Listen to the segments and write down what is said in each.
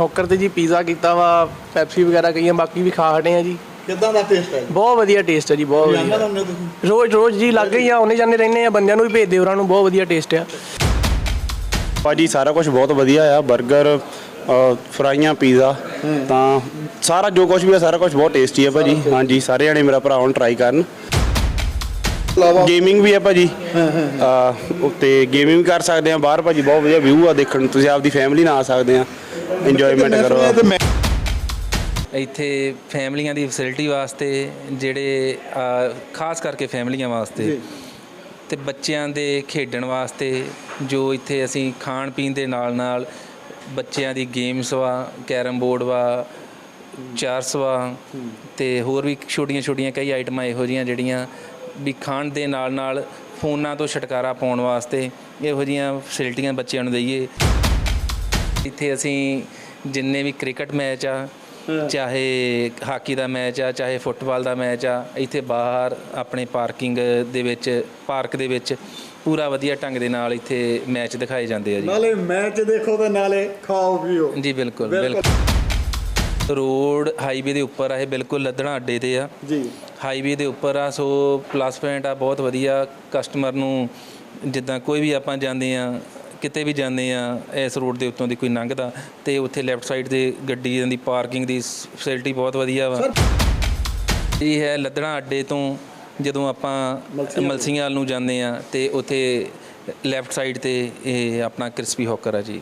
ਹੌਕਰ ਤੇ ਜੀ ਪੀਜ਼ਾ ਕੀਤਾ ਵਾ ਪੈਪਸੀ ਵਗੈਰਾ ਕਈਆਂ ਬਾਕੀ ਵੀ ਖਾ ਹਟੇ ਆ ਜੀ। ਕਿੱਦਾਂ ਦਾ ਟੇਸਟ ਹੈ ਬਹੁਤ ਵਧੀਆ ਟੇਸਟ ਹੈ ਜੀ ਬਹੁਤ ਵਧੀਆ। ਰੋਜ਼ ਰੋਜ਼ ਜੀ ਲੱਗ ਗਈ ਆ ਉਹਨੇ ਜਾਂਦੇ ਰਹਿੰਦੇ ਆ ਬੰਦਿਆਂ ਨੂੰ ਵੀ ਭੇਜਦੇ ਉਹਨਾਂ ਨੂੰ ਬਹੁਤ ਵਧੀਆ ਟੇਸਟ ਆ। ਭਾਜੀ ਸਾਰਾ ਕੁਝ ਬਹੁਤ ਵਧੀਆ ਆ 버ਗਰ ਫਰਾਈਆਂ ਪੀਜ਼ਾ ਤਾਂ ਸਾਰਾ ਜੋ ਕੁਝ ਵੀ ਆ ਸਾਰਾ ਕੁਝ ਬਹੁਤ ਟੇਸਟੀ ਆ ਭਾਜੀ। ਹਾਂਜੀ ਸਾਰੇ ਜਣੇ ਮੇਰਾ ਭਰਾ ਹੁਣ ਟਰਾਈ ਕਰਨ। ਇਲਾਵਾ? ਗੇਮਿੰਗ ਵੀ ਆ ਭਾਜੀ। ਉੱਤੇ ਗੇਮਿੰਗ ਕਰ ਸਕਦੇ ਆ ਬਾਹਰ ਭਾਜੀ ਬਹੁਤ ਵਧੀਆ ਵਿਊ ਆ ਦੇਖਣ ਨੂੰ ਤੁਸੀਂ ਆਪਦੀ ਫੈਮਿਲੀ ਨਾਲ ਆ ਸਕਦੇ ਆ। ਇੰਜੋਇਮੈਂਟ ਕਰੋ ਇੱਥੇ ਫੈਮਲੀਆਂ ਦੀ ਫੈਸਿਲਿਟੀ ਵਾਸਤੇ ਜਿਹੜੇ ਖਾਸ ਕਰਕੇ ਫੈਮਲੀਆਂ ਵਾਸਤੇ ਤੇ ਬੱਚਿਆਂ ਦੇ ਖੇਡਣ ਵਾਸਤੇ ਜੋ ਇੱਥੇ ਅਸੀਂ ਖਾਣ ਪੀਣ ਦੇ ਨਾਲ ਨਾਲ ਬੱਚਿਆਂ ਦੀ ਗੇਮਸ ਵਾ ਕੈਰਮ ਬੋਰਡ ਵਾ ਚਾਰਸ ਵਾ ਤੇ ਹੋਰ ਵੀ ਛੋਟੀਆਂ ਛੋਟੀਆਂ ਕਈ ਆਈਟਮਾਂ ਇਹੋ ਜੀਆਂ ਜਿਹੜੀਆਂ ਵੀ ਖਾਣ ਦੇ ਨਾਲ ਨਾਲ ਫੋਨਾਂ ਤੋਂ ਛੁਟਕਾਰਾ ਪਾਉਣ ਵਾਸਤੇ ਇਹੋ ਜੀਆਂ ਫੈਸਿਲਿਟੀਆਂ ਬੱਚਿਆਂ ਨੂੰ ਦਈਏ। ਇੱਥੇ ਅਸੀਂ ਜਿੰਨੇ ਵੀ ਕ੍ਰਿਕਟ ਮੈਚ ਆ ਚਾਹੇ ਹਾਕੀ ਦਾ ਮੈਚ ਆ ਚਾਹੇ ਫੁੱਟਬਾਲ ਦਾ ਮੈਚ ਆ ਇੱਥੇ ਬਾਹਰ ਆਪਣੇ ਪਾਰਕਿੰਗ ਦੇ ਵਿੱਚ ਪਾਰਕ ਦੇ ਵਿੱਚ ਪੂਰਾ ਵਧੀਆ ਢੰਗ ਦੇ ਨਾਲ ਇੱਥੇ ਮੈਚ ਦਿਖਾਏ ਜਾਂਦੇ ਆ ਜੀ। ਨਾਲੇ ਮੈਚ ਦੇਖੋ ਤੇ ਨਾਲੇ ਖਾਓ ਪੀਓ। ਜੀ ਬਿਲਕੁਲ ਬਿਲਕੁਲ। ਰੋਡ ਹਾਈਵੇ ਦੇ ਉੱਪਰ ਆ ਇਹ ਬਿਲਕੁਲ ਲੱਦਣਾ ਅੱਡੇ ਤੇ ਆ। ਜੀ। ਹਾਈਵੇ ਦੇ ਉੱਪਰ ਆ ਸੋ ਪਲੱਸ ਪੁਆਇੰਟ ਆ ਬਹੁਤ ਵਧੀਆ। ਕਸਟਮਰ ਨੂੰ ਜਿੱਦਾਂ ਕੋਈ ਵੀ ਆਪਾਂ ਜਾਂਦੇ ਆ ਕਿਤੇ ਵੀ ਜਾਂਦੇ ਆ ਇਸ ਰੋਡ ਦੇ ਉੱਤੋਂ ਦੀ ਕੋਈ ਲੰਘਦਾ ਤੇ ਉੱਥੇ ਲੈਫਟ ਸਾਈਡ ਤੇ ਗੱਡੀਆਂ ਦੀ ਪਾਰਕਿੰਗ ਦੀ ਫੈਸਿਲਿਟੀ ਬਹੁਤ ਵਧੀਆ ਵਾ। ਇਹ ਹੈ ਲੱਦਣਾ ਅੱਡੇ ਤੋਂ ਜਦੋਂ ਆਪਾਂ ਮਲਸੀਆਂ ਵੱਲ। ਨੂੰ ਜਾਂਦੇ ਆ ਤੇ ਉੱਥੇ ਲੈਫਟ ਸਾਈਡ ਤੇ ਇਹ ਆਪਣਾ ਕ੍ਰਿਸਪੀ ਹੌਕਰ ਆ ਜੀ।